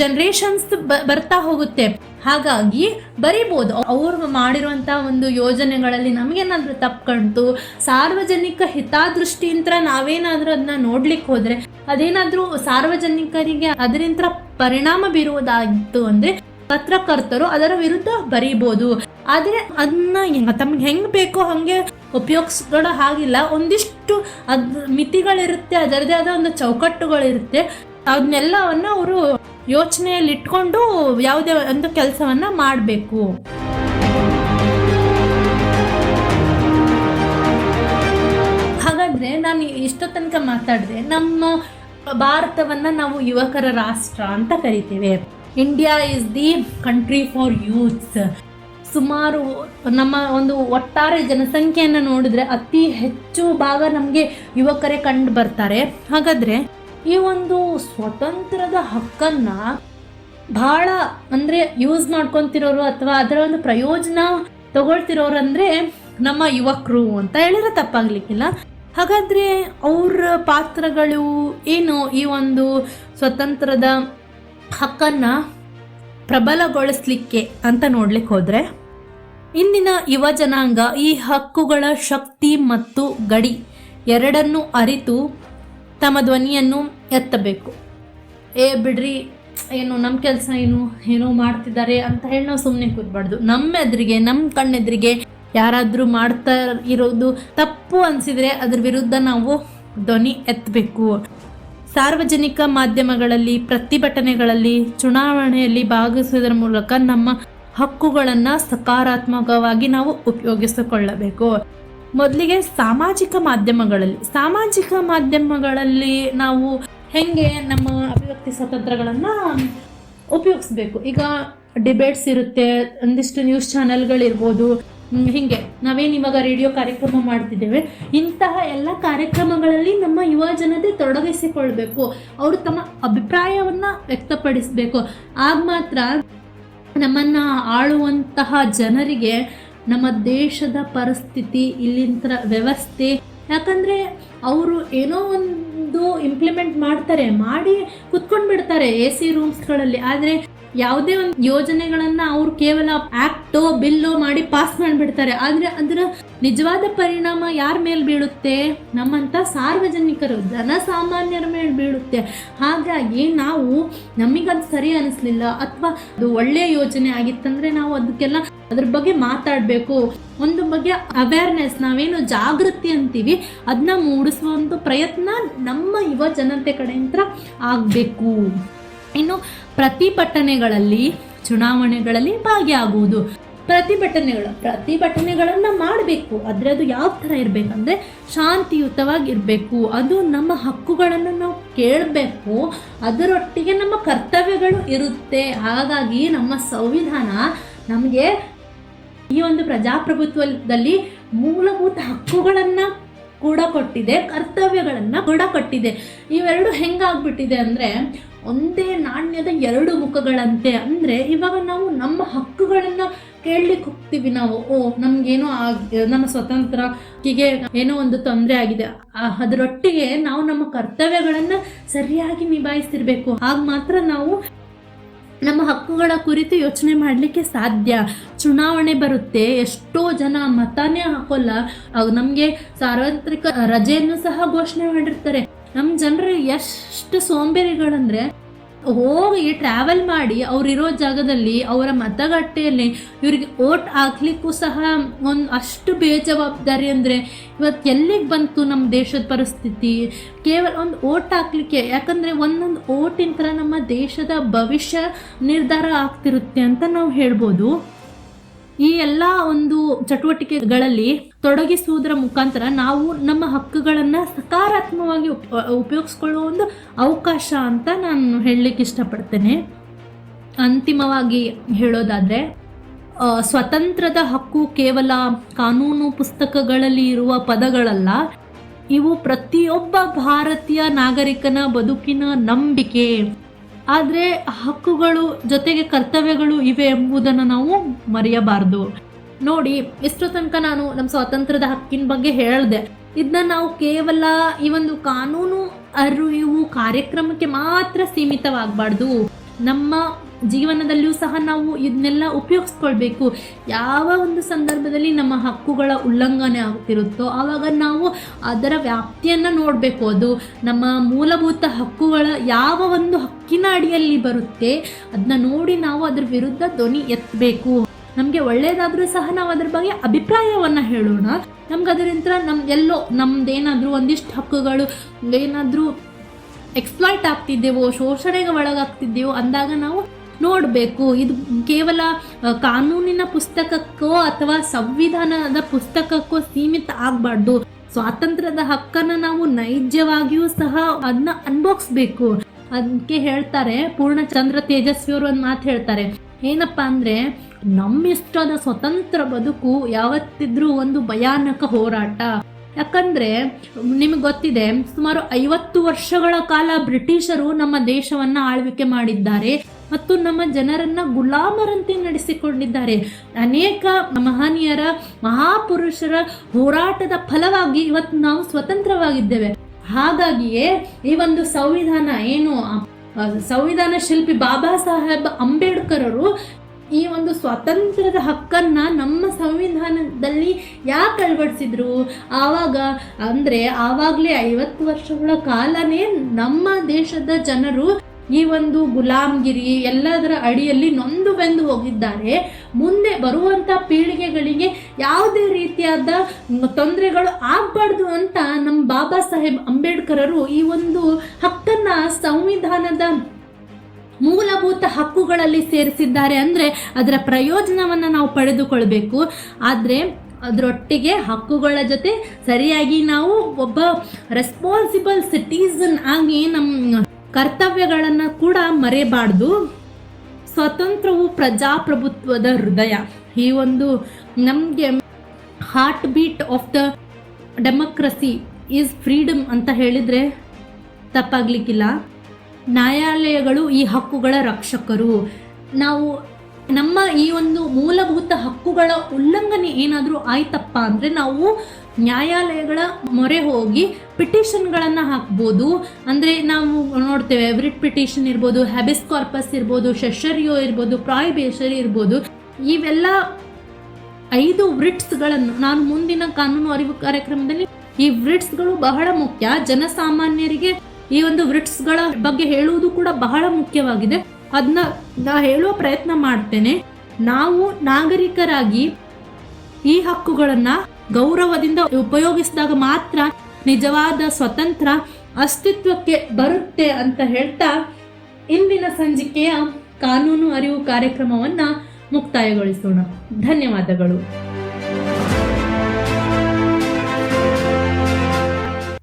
C: ಜನ್ರೇಷನ್ಸ್ ಬರ್ತಾ ಹೋಗುತ್ತೆ. ಹಾಗಾಗಿ ಬರಿಬೋದು, ಅವರು ಮಾಡಿರುವಂಥ ಒಂದು ಯೋಜನೆಗಳಲ್ಲಿ ನಮಗೇನಾದರೂ ತಪ್ಪು ಸಾರ್ವಜನಿಕ ಹಿತಾದೃಷ್ಟಿಯಿಂದ ನಾವೇನಾದರೂ ಅದನ್ನ ನೋಡ್ಲಿಕ್ಕೆ ಹೋದರೆ, ಅದೇನಾದರೂ ಸಾರ್ವಜನಿಕರಿಗೆ ಅದರಿಂದ ಪರಿಣಾಮ ಬೀರುವುದಾಗಿತ್ತು ಅಂದರೆ ಪತ್ರಕರ್ತರು ಅದರ ವಿರುದ್ಧ ಬರೀಬೋದು. ಆದರೆ ಅದನ್ನ ತಮ್ಗೆ ಹೆಂಗೆ ಬೇಕೋ ಹಾಗೆ ಉಪಯೋಗಿಸ್ಕೊಳ್ಳೋ ಹಾಗಿಲ್ಲ. ಒಂದಿಷ್ಟು ಅದ್ ಮಿತಿಗಳಿರುತ್ತೆ ಅದರದೇ ಆದ ಒಂದು ಚೌಕಟ್ಟುಗಳಿರುತ್ತೆ. ಅದನ್ನೆಲ್ಲವನ್ನು ಅವರು ಯೋಚನೆಯಲ್ಲಿ ಇಟ್ಕೊಂಡು ಯಾವುದೇ ಒಂದು ಕೆಲಸವನ್ನ ಮಾಡಬೇಕು. ಹಾಗಾದ್ರೆ ನಾನು ಇಷ್ಟೋ ತನಕ ಮಾತಾಡಿದೆ, ನಮ್ಮ ಭಾರತವನ್ನ ನಾವು ಯುವಕರ ರಾಷ್ಟ್ರ ಅಂತ ಕರಿತೇವೆ. India is the country for youths ಸುಮಾರು ನಮ್ಮ ಒಂದು ಒಟ್ಟಾರೆ ಜನಸಂಖ್ಯೆಯನ್ನು ನೋಡಿದ್ರೆ ಅತಿ ಹೆಚ್ಚು ಭಾಗ ನಮಗೆ ಯುವಕರೇ ಕಂಡು ಬರ್ತಾರೆ. ಹಾಗಾದರೆ ಈ ಒಂದು ಸ್ವತಂತ್ರದ ಹಕ್ಕನ್ನು ಭಾಳ ಅಂದರೆ ಯೂಸ್ ಮಾಡ್ಕೊತಿರೋರು ಅಥವಾ ಅದರ ಒಂದು ಪ್ರಯೋಜನ ತಗೊಳ್ತಿರೋರು ಅಂದರೆ ನಮ್ಮ ಯುವಕರು ಅಂತ ಹೇಳಿದ್ರೆ ತಪ್ಪಾಗ್ಲಿಕ್ಕಿಲ್ಲ. ಹಾಗಾದರೆ ಅವ್ರ ಪಾತ್ರಗಳು ಏನು ಈ ಒಂದು ಸ್ವತಂತ್ರದ ಹಕ್ಕನ್ನು ಪ್ರಬಲಗೊಳಿಸ್ಲಿಕ್ಕೆ ಅಂತ ನೋಡ್ಲಿಕ್ಕೆ ಹೋದರೆ ಇಂದಿನ ಯುವ ಜನಾಂಗ ಈ ಹಕ್ಕುಗಳ ಶಕ್ತಿ ಮತ್ತು ಗಡಿ ಎರಡನ್ನೂ ಅರಿತು ತಮ್ಮ ಧ್ವನಿಯನ್ನು ಎತ್ತಬೇಕು. ಏ ಬಿಡ್ರಿ, ಏನು ನಮ್ಮ ಕೆಲಸ ಏನು, ಏನೋ ಮಾಡ್ತಿದ್ದಾರೆ ಅಂತ ಹೇಳಿ ನಾವು ಸುಮ್ಮನೆ ಕೂತ್ಬಾರ್ದು. ನಮ್ಮ ಎದುರಿಗೆ, ನಮ್ಮ ಕಣ್ಣೆದುರಿಗೆ ಯಾರಾದರೂ ಮಾಡ್ತಾ ಇರೋದು ತಪ್ಪು ಅನಿಸಿದರೆ ಅದ್ರ ವಿರುದ್ಧ ನಾವು ಧ್ವನಿ ಎತ್ತಬೇಕು. ಸಾರ್ವಜನಿಕ ಮಾಧ್ಯಮಗಳಲ್ಲಿ, ಪ್ರತಿಭಟನೆಗಳಲ್ಲಿ, ಚುನಾವಣೆಯಲ್ಲಿ ಭಾಗವಹಿಸುವುದರ ಮೂಲಕ ನಮ್ಮ ಹಕ್ಕುಗಳನ್ನು ಸಕಾರಾತ್ಮಕವಾಗಿ ನಾವು ಉಪಯೋಗಿಸಿಕೊಳ್ಳಬೇಕು. ಮೊದಲಿಗೆ ಸಾಮಾಜಿಕ ಮಾಧ್ಯಮಗಳಲ್ಲಿ ಸಾಮಾಜಿಕ ಮಾಧ್ಯಮಗಳಲ್ಲಿ ನಾವು ಹೆಂಗೆ ನಮ್ಮ ಅಭಿವ್ಯಕ್ತಿ ಸ್ವಾತಂತ್ರ್ಯಗಳನ್ನು ಉಪಯೋಗಿಸ್ಬೇಕು. ಈಗ ಡಿಬೇಟ್ಸ್ ಇರುತ್ತೆ, ಒಂದಿಷ್ಟು ನ್ಯೂಸ್ ಚಾನೆಲ್ಗಳಿರ್ಬೋದು ಹೀಗೆ. ನಾವೇನು ಇವಾಗ ರೇಡಿಯೋ ಕಾರ್ಯಕ್ರಮ ಮಾಡ್ತಿದ್ದೇವೆ, ಇಂತಹ ಎಲ್ಲ ಕಾರ್ಯಕ್ರಮಗಳಲ್ಲಿ ನಮ್ಮ ಯುವ ಜನತೆ ತೊಡಗಿಸಿಕೊಳ್ಬೇಕು. ಅವರು ತಮ್ಮ ಅಭಿಪ್ರಾಯವನ್ನು ವ್ಯಕ್ತಪಡಿಸಬೇಕು. ಆಗ ಮಾತ್ರ ನಮ್ಮನ್ನ ಆಳುವಂತಹ ಜನರಿಗೆ ನಮ್ಮ ದೇಶದ ಪರಿಸ್ಥಿತಿ ಇಲ್ಲಿನ ವ್ಯವಸ್ಥೆ, ಯಾಕಂದ್ರೆ ಅವರು ಏನೋ ಒಂದು ಇಂಪ್ಲಿಮೆಂಟ್ ಮಾಡ್ತಾರೆ, ಮಾಡಿ ಕುತ್ಕೊಂಡು ಬಿಡ್ತಾರೆ ಎ ಸಿ ರೂಮ್ಸ್ಗಳಲ್ಲಿ ಆದರೆ ಯಾವುದೇ ಒಂದು ಯೋಜನೆಗಳನ್ನ ಅವ್ರು ಕೇವಲ ಆಕ್ಟೋ, ಬಿಲ್ಲೋ ಮಾಡಿ ಪಾಸ್ ಮಾಡಿಬಿಡ್ತಾರೆ. ಆದರೆ ಅದರ ನಿಜವಾದ ಪರಿಣಾಮ ಯಾರ ಮೇಲೆ ಬೀಳುತ್ತೆ? ನಮ್ಮಂಥ ಸಾರ್ವಜನಿಕರು, ಜನಸಾಮಾನ್ಯರ ಮೇಲೆ ಬೀಳುತ್ತೆ. ಹಾಗಾಗಿ ನಾವು ನಮಗದು ಸರಿ ಅನಿಸ್ಲಿಲ್ಲ. ಅಥವಾ ಅದು ಒಳ್ಳೆಯ ಯೋಜನೆ ಆಗಿತ್ತಂದ್ರೆ ನಾವು ಅದಕ್ಕೆಲ್ಲ ಅದ್ರ ಬಗ್ಗೆ ಮಾತಾಡಬೇಕು. ಒಂದು ಬಗ್ಗೆ ಅವೇರ್ನೆಸ್ ನಾವೇನು ಜಾಗೃತಿ ಅಂತೀವಿ ಅದನ್ನ ಮೂಡಿಸುವ ಒಂದು ಪ್ರಯತ್ನ ನಮ್ಮ ಯುವ ಜನತೆ ಕಡೆಯಿಂದ ಆಗಬೇಕು. ಇನ್ನು ಪ್ರತಿಭಟನೆಗಳಲ್ಲಿ, ಚುನಾವಣೆಗಳಲ್ಲಿ ಭಾಗಿಯಾಗುವುದು. ಪ್ರತಿಭಟನೆಗಳು, ಪ್ರತಿಭಟನೆಗಳನ್ನು ಮಾಡಬೇಕು. ಆದರೆ ಅದು ಯಾವ ಥರ ಇರಬೇಕಂದ್ರೆ ಶಾಂತಿಯುತವಾಗಿರಬೇಕು. ಅದು ನಮ್ಮ ಹಕ್ಕುಗಳನ್ನು ನಾವು ಕೇಳಬೇಕು. ಅದರೊಟ್ಟಿಗೆ ನಮ್ಮ ಕರ್ತವ್ಯಗಳು ಇರುತ್ತೆ. ಹಾಗಾಗಿ ನಮ್ಮ ಸಂವಿಧಾನ ನಮಗೆ ಈ ಒಂದು ಪ್ರಜಾಪ್ರಭುತ್ವದಲ್ಲಿ ಮೂಲಭೂತ ಹಕ್ಕುಗಳನ್ನು ಕೂಡ ಕೊಟ್ಟಿದೆ, ಕರ್ತವ್ಯಗಳನ್ನು ಕೂಡ ಕೊಟ್ಟಿದೆ. ಇವೆರಡು ಹೆಂಗಾಗ್ಬಿಟ್ಟಿದೆ ಅಂದರೆ, ಒಂದೇ ನಾಣ್ಯದ ಎರಡು ಮುಖಗಳಂತೆ. ಅಂದರೆ, ಇವಾಗ ನಾವು ನಮ್ಮ ಹಕ್ಕುಗಳನ್ನು ಕೇಳಲಿಕ್ಕೆ ಹೋಗ್ತೀವಿ ನಾವು. ಓ, ನಮಗೇನೋ ಆಗ್, ನಮ್ಮ ಸ್ವತಂತ್ರಕ್ಕೆ ಏನೋ ಒಂದು ತೊಂದರೆ ಆಗಿದೆ. ಅದರೊಟ್ಟಿಗೆ ನಾವು ನಮ್ಮ ಕರ್ತವ್ಯಗಳನ್ನು ಸರಿಯಾಗಿ ನಿಭಾಯಿಸ್ತಿರ್ಬೇಕು. ಆಗ ಮಾತ್ರ ನಾವು ನಮ್ಮ ಹಕ್ಕುಗಳ ಕುರಿತು ಯೋಚನೆ ಮಾಡಲಿಕ್ಕೆ ಸಾಧ್ಯ? ಚುನಾವಣೆ ಬರುತ್ತೆ, ಎಷ್ಟೋ ಜನ ಮತನೇ ಹಾಕೋಲ್ಲ. ನಮಗೆ ಸಾರ್ವತ್ರಿಕ ರಜೆಯನ್ನು ಸಹ ಘೋಷಣೆ ಮಾಡಿರ್ತಾರೆ. ನಮ್ಮ ಜನರು ಎಷ್ಟು ಸೋಂಬೇರಿಗಳಂದ್ರೆ ಹೋಗಿ ಟ್ರಾವೆಲ್ ಮಾಡಿ ಅವರಿರೋ ಜಾಗದಲ್ಲಿ ಅವರ ಮತಗಟ್ಟೆಯಲ್ಲಿ ಇವರಿಗೆ ಓಟ್ ಹಾಕ್ಲಿಕ್ಕೂ ಸಹ ಒಂದು ಅಷ್ಟು ಬೇಜವಾಬ್ದಾರಿ ಅಂದರೆ ಇವತ್ತು ಎಲ್ಲಿಗೆ ಬಂತು ನಮ್ಮ ದೇಶದ ಪರಿಸ್ಥಿತಿ? ಕೇವಲ ಒಂದು ಓಟ್ ಹಾಕ್ಲಿಕ್ಕೆ, ಯಾಕಂದರೆ ಒಂದೊಂದು ಓಟಿನ ಥರ ನಮ್ಮ ದೇಶದ ಭವಿಷ್ಯ ನಿರ್ಧಾರ ಆಗ್ತಿರುತ್ತೆ ಅಂತ ನಾವು ಹೇಳ್ಬೋದು. ಈ ಎಲ್ಲ ಒಂದು ಚಟುವಟಿಕೆಗಳಲ್ಲಿ ತೊಡಗಿಸುವುದರ ಮುಖಾಂತರ ನಾವು ನಮ್ಮ ಹಕ್ಕುಗಳನ್ನು ಸಕಾರಾತ್ಮಕವಾಗಿ ಉಪ ಉಪಯೋಗಿಸ್ಕೊಳ್ಳುವ ಒಂದು ಅವಕಾಶ ಅಂತ ನಾನು ಹೇಳಲಿಕ್ಕೆ ಇಷ್ಟಪಡ್ತೇನೆ. ಅಂತಿಮವಾಗಿ ಹೇಳೋದಾದರೆ ಸ್ವತಂತ್ರದ ಹಕ್ಕು ಕೇವಲ ಕಾನೂನು ಪುಸ್ತಕಗಳಲ್ಲಿ ಇರುವ ಪದಗಳಲ್ಲ, ಇವು ಪ್ರತಿಯೊಬ್ಬ ಭಾರತೀಯ ನಾಗರಿಕನ ಬದುಕಿನ ನಂಬಿಕೆ. ಆದರೆ ಹಕ್ಕುಗಳು ಜೊತೆಗೆ ಕರ್ತವ್ಯಗಳು ಇವೆ ಎಂಬುದನ್ನು ನಾವು ಮರೆಯಬಾರದು. ನೋಡಿ, ಇಷ್ಟು ತನಕ ನಾನು ನಮ್ಮ ಸ್ವಾತಂತ್ರ್ಯದ ಹಕ್ಕಿನ ಬಗ್ಗೆ ಹೇಳಿದೆ. ಇದನ್ನ ನಾವು ಕೇವಲ ಈ ಒಂದು ಕಾನೂನು ಅರಿವು ಕಾರ್ಯಕ್ರಮಕ್ಕೆ ಮಾತ್ರ ಸೀಮಿತವಾಗಬಾರ್ದು. ನಮ್ಮ ಜೀವನದಲ್ಲಿಯೂ ಸಹ ನಾವು ಇದನ್ನೆಲ್ಲ ಉಪಯೋಗಿಸ್ಕೊಳ್ಬೇಕು. ಯಾವ ಒಂದು ಸಂದರ್ಭದಲ್ಲಿ ನಮ್ಮ ಹಕ್ಕುಗಳ ಉಲ್ಲಂಘನೆ ಆಗ್ತಿರುತ್ತೋ ಆವಾಗ ನಾವು ಅದರ ವ್ಯಾಪ್ತಿಯನ್ನು ನೋಡಬೇಕು. ಅದು ನಮ್ಮ ಮೂಲಭೂತ ಹಕ್ಕುಗಳ ಯಾವ ಒಂದು ಹಕ್ಕಿನ ಅಡಿಯಲ್ಲಿ ಬರುತ್ತೆ ಅದನ್ನ ನೋಡಿ ನಾವು ಅದ್ರ ವಿರುದ್ಧ ಧ್ವನಿ ಎತ್ತಬೇಕು. ನಮಗೆ ಒಳ್ಳೆಯದಾದರೂ ಸಹ ನಾವು ಅದ್ರ ಬಗ್ಗೆ ಅಭಿಪ್ರಾಯವನ್ನು ಹೇಳೋಣ. ನಮ್ಗೆ ಅದರಿಂದ ನಮ್ಮ ಎಲ್ಲೋ ನಮ್ದೇನಾದರೂ ಒಂದಿಷ್ಟು ಹಕ್ಕುಗಳು ಏನಾದರೂ ಎಕ್ಸ್ಪ್ಲಾಯ್ಟ್ ಆಗ್ತಿದ್ದೇವೋ, ಶೋಷಣೆಗೆ ಒಳಗಾಗ್ತಿದ್ದೇವೋ ಅಂದಾಗ ನಾವು ನೋಡಬೇಕು. ಇದು ಕೇವಲ ಕಾನೂನಿನ ಪುಸ್ತಕಕ್ಕೋ ಅಥವಾ ಸಂವಿಧಾನದ ಪುಸ್ತಕಕ್ಕೋ ಸೀಮಿತ ಆಗಬಾರ್ದು. ಸ್ವಾತಂತ್ರ್ಯದ ಹಕ್ಕನ್ನು ನಾವು ನೈಜವಾಗಿಯೂ ಸಹ ಅದನ್ನ ಅನ್ಭೋಗಿಸ್ಬೇಕು ಅದಕ್ಕೆ ಹೇಳ್ತಾರೆ ಪೂರ್ಣಚಂದ್ರ ತೇಜಸ್ವಿ ಅವರು ಒಂದು ಮಾತು ಹೇಳ್ತಾರೆ. ಏನಪ್ಪಾ ಅಂದರೆ, ನಮ್ಮಿಷ್ಟದ ಸ್ವತಂತ್ರ ಬದುಕು ಯಾವತ್ತಿದ್ರೂ ಒಂದು ಭಯಾನಕ ಹೋರಾಟ. ಯಾಕಂದ್ರೆ, ನಿಮಗೆ ಗೊತ್ತಿದೆ, ಸುಮಾರು ಐವತ್ತು ವರ್ಷಗಳ ಕಾಲ ಬ್ರಿಟಿಷರು ನಮ್ಮ ದೇಶವನ್ನ ಆಳ್ವಿಕೆ ಮಾಡಿದ್ದಾರೆ. ಮತ್ತು ನಮ್ಮ ಜನರನ್ನ ಗುಲಾಮರಂತೆ ನಡೆಸಿಕೊಂಡಿದ್ದಾರೆ. ಅನೇಕ ಮಹನೀಯರ, ಮಹಾಪುರುಷರ ಹೋರಾಟದ ಫಲವಾಗಿ ಇವತ್ತು ನಾವು ಸ್ವತಂತ್ರವಾಗಿದ್ದೇವೆ. ಹಾಗಾಗಿಯೇ ಈ ಒಂದು ಸಂವಿಧಾನ ಏನು? ಸಂವಿಧಾನ ಶಿಲ್ಪಿ ಬಾಬಾ ಸಾಹೇಬ್ ಅಂಬೇಡ್ಕರರು ಈ ಒಂದು ಸ್ವಾತಂತ್ರ್ಯದ ಹಕ್ಕನ್ನ ನಮ್ಮ ಸಂವಿಧಾನದಲ್ಲಿ ಯಾಕೆ ಅಳವಡಿಸಿದ್ರು? ಆವಾಗ, ಅಂದ್ರೆ ಆವಾಗಲೇ ಐವತ್ತು ವರ್ಷಗಳ ಕಾಲನೇ ನಮ್ಮ ದೇಶದ ಜನರು ಈ ಒಂದು ಗುಲಾಮ್ಗಿರಿ ಎಲ್ಲದರ ಅಡಿಯಲ್ಲಿ ನೊಂದು ಬೆಂದು ಹೋಗಿದ್ದಾರೆ. ಮುಂದೆ ಬರುವಂಥ ಪೀಳಿಗೆಗಳಿಗೆ ಯಾವುದೇ ರೀತಿಯಾದ ತೊಂದರೆಗಳು ಆಗಬಾರ್ದು ಅಂತ ನಮ್ಮ ಬಾಬಾ ಸಾಹೇಬ್ ಅಂಬೇಡ್ಕರರು ಈ ಒಂದು ಹಕ್ಕನ್ನ ಸಂವಿಧಾನದ ಮೂಲಭೂತ ಹಕ್ಕುಗಳಲ್ಲಿ ಸೇರಿಸಿದ್ದಾರೆ ಅಂದರೆ ಅದರ ಪ್ರಯೋಜನವನ್ನು ನಾವು ಪಡೆದುಕೊಳ್ಬೇಕು. ಆದರೆ ಅದರೊಟ್ಟಿಗೆ ಹಕ್ಕುಗಳ ಜೊತೆ ಸರಿಯಾಗಿ ನಾವು ಒಬ್ಬ ರೆಸ್ಪಾನ್ಸಿಬಲ್ ಸಿಟಿಸನ್ ಆಗಿ ನಮ್ಮ ಕರ್ತವ್ಯಗಳನ್ನು ಕೂಡ ಮರೆಯಬಾರ್ದು ಸ್ವತಂತ್ರವು ಪ್ರಜಾಪ್ರಭುತ್ವದ ಹೃದಯ. ಈ ಒಂದು ನಮಗೆ heartbeat of the democracy is freedom ಅಂತ ಹೇಳಿದರೆ ತಪ್ಪಾಗ್ಲಿಕ್ಕಿಲ್ಲ. ನ್ಯಾಯಾಲಯಗಳು ಈ ಹಕ್ಕುಗಳ ರಕ್ಷಕರು. ನಾವು ನಮ್ಮ ಈ ಒಂದು ಮೂಲಭೂತ ಹಕ್ಕುಗಳ ಉಲ್ಲಂಘನೆ ಏನಾದರೂ ಆಯ್ತಪ್ಪ ಅಂದರೆ ನಾವು ನ್ಯಾಯಾಲಯಗಳ ಮೊರೆ ಹೋಗಿ ಪಿಟಿಷನ್ಗಳನ್ನು ಹಾಕ್ಬೋದು. ಅಂದರೆ ನಾವು ನೋಡ್ತೇವೆ ಎವ್ರಿಟ್ ಪಿಟಿಷನ್ ಇರ್ಬೋದು ಹ್ಯಾಬಿಸ್ ಕಾರ್ಪಸ್ ಇರ್ಬೋದು ಶಶರಿಯೋ ಇರ್ಬೋದು ಪ್ರಾಯಿಬೇಷರಿ ಇರ್ಬೋದು. ಇವೆಲ್ಲ ಐದು ವ್ರಿಟ್ಸ್ಗಳನ್ನು ನಾನು ಮುಂದಿನ ಕಾನೂನು ಅರಿವು ಕಾರ್ಯಕ್ರಮದಲ್ಲಿ ಈ ವ್ರಿಟ್ಸ್ಗಳು ಬಹಳ ಮುಖ್ಯ. ಜನಸಾಮಾನ್ಯರಿಗೆ ಈ ಒಂದು ವ್ರಿಟ್ಸ್ಗಳ ಬಗ್ಗೆ ಹೇಳುವುದು ಕೂಡ ಬಹಳ ಮುಖ್ಯವಾಗಿದೆ. ಅದನ್ನ ನಾ ಹೇಳುವ ಪ್ರಯತ್ನ ಮಾಡ್ತೇನೆ. ನಾವು ನಾಗರಿಕರಾಗಿ ಈ ಹಕ್ಕುಗಳನ್ನು ಗೌರವದಿಂದ ಉಪಯೋಗಿಸಿದಾಗ ಮಾತ್ರ ನಿಜವಾದ ಸ್ವತಂತ್ರ ಅಸ್ತಿತ್ವಕ್ಕೆ ಬರುತ್ತೆ ಅಂತ ಹೇಳ್ತಾ ಇಂದಿನ ಸಂಜಿಕೆಯ ಕಾನೂನು ಅರಿವು ಕಾರ್ಯಕ್ರಮವನ್ನು ಮುಕ್ತಾಯಗೊಳಿಸೋಣ. ಧನ್ಯವಾದಗಳು.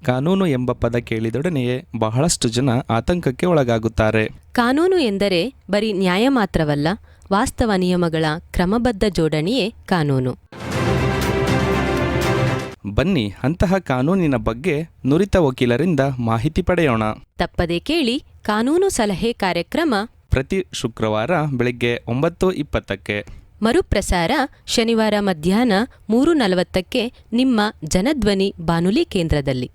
A: ಕಾನೂನು ಎಂಬ ಪದ ಕೇಳಿದೊಡನೆಯೇ ಬಹಳಷ್ಟು ಜನ ಆತಂಕಕ್ಕೆ ಒಳಗಾಗುತ್ತಾರೆ.
B: ಕಾನೂನು ಎಂದರೆ ಬರೀ ನ್ಯಾಯ ಮಾತ್ರವಲ್ಲ ವಾಸ್ತವ ನಿಯಮಗಳ ಕ್ರಮಬದ್ಧ ಜೋಡಣೆಯೇ ಕಾನೂನು.
A: ಬನ್ನಿ ಅಂತಹ ಕಾನೂನಿನ ಬಗ್ಗೆ ನುರಿತ ವಕೀಲರಿಂದ ಮಾಹಿತಿ ಪಡೆಯೋಣ.
B: ತಪ್ಪದೆ ಕೇಳಿ ಕಾನೂನು ಸಲಹೆ ಕಾರ್ಯಕ್ರಮ
A: ಪ್ರತಿ ಶುಕ್ರವಾರ ಬೆಳಗ್ಗೆ ಒಂಬತ್ತು ಇಪ್ಪತ್ತಕ್ಕೆ.
B: ಮರುಪ್ರಸಾರ ಶನಿವಾರ ಮಧ್ಯಾಹ್ನ ಮೂರು ನಲವತ್ತಕ್ಕೆ ನಿಮ್ಮ ಜನಧ್ವನಿ ಬಾನುಲಿ ಕೇಂದ್ರದಲ್ಲಿ.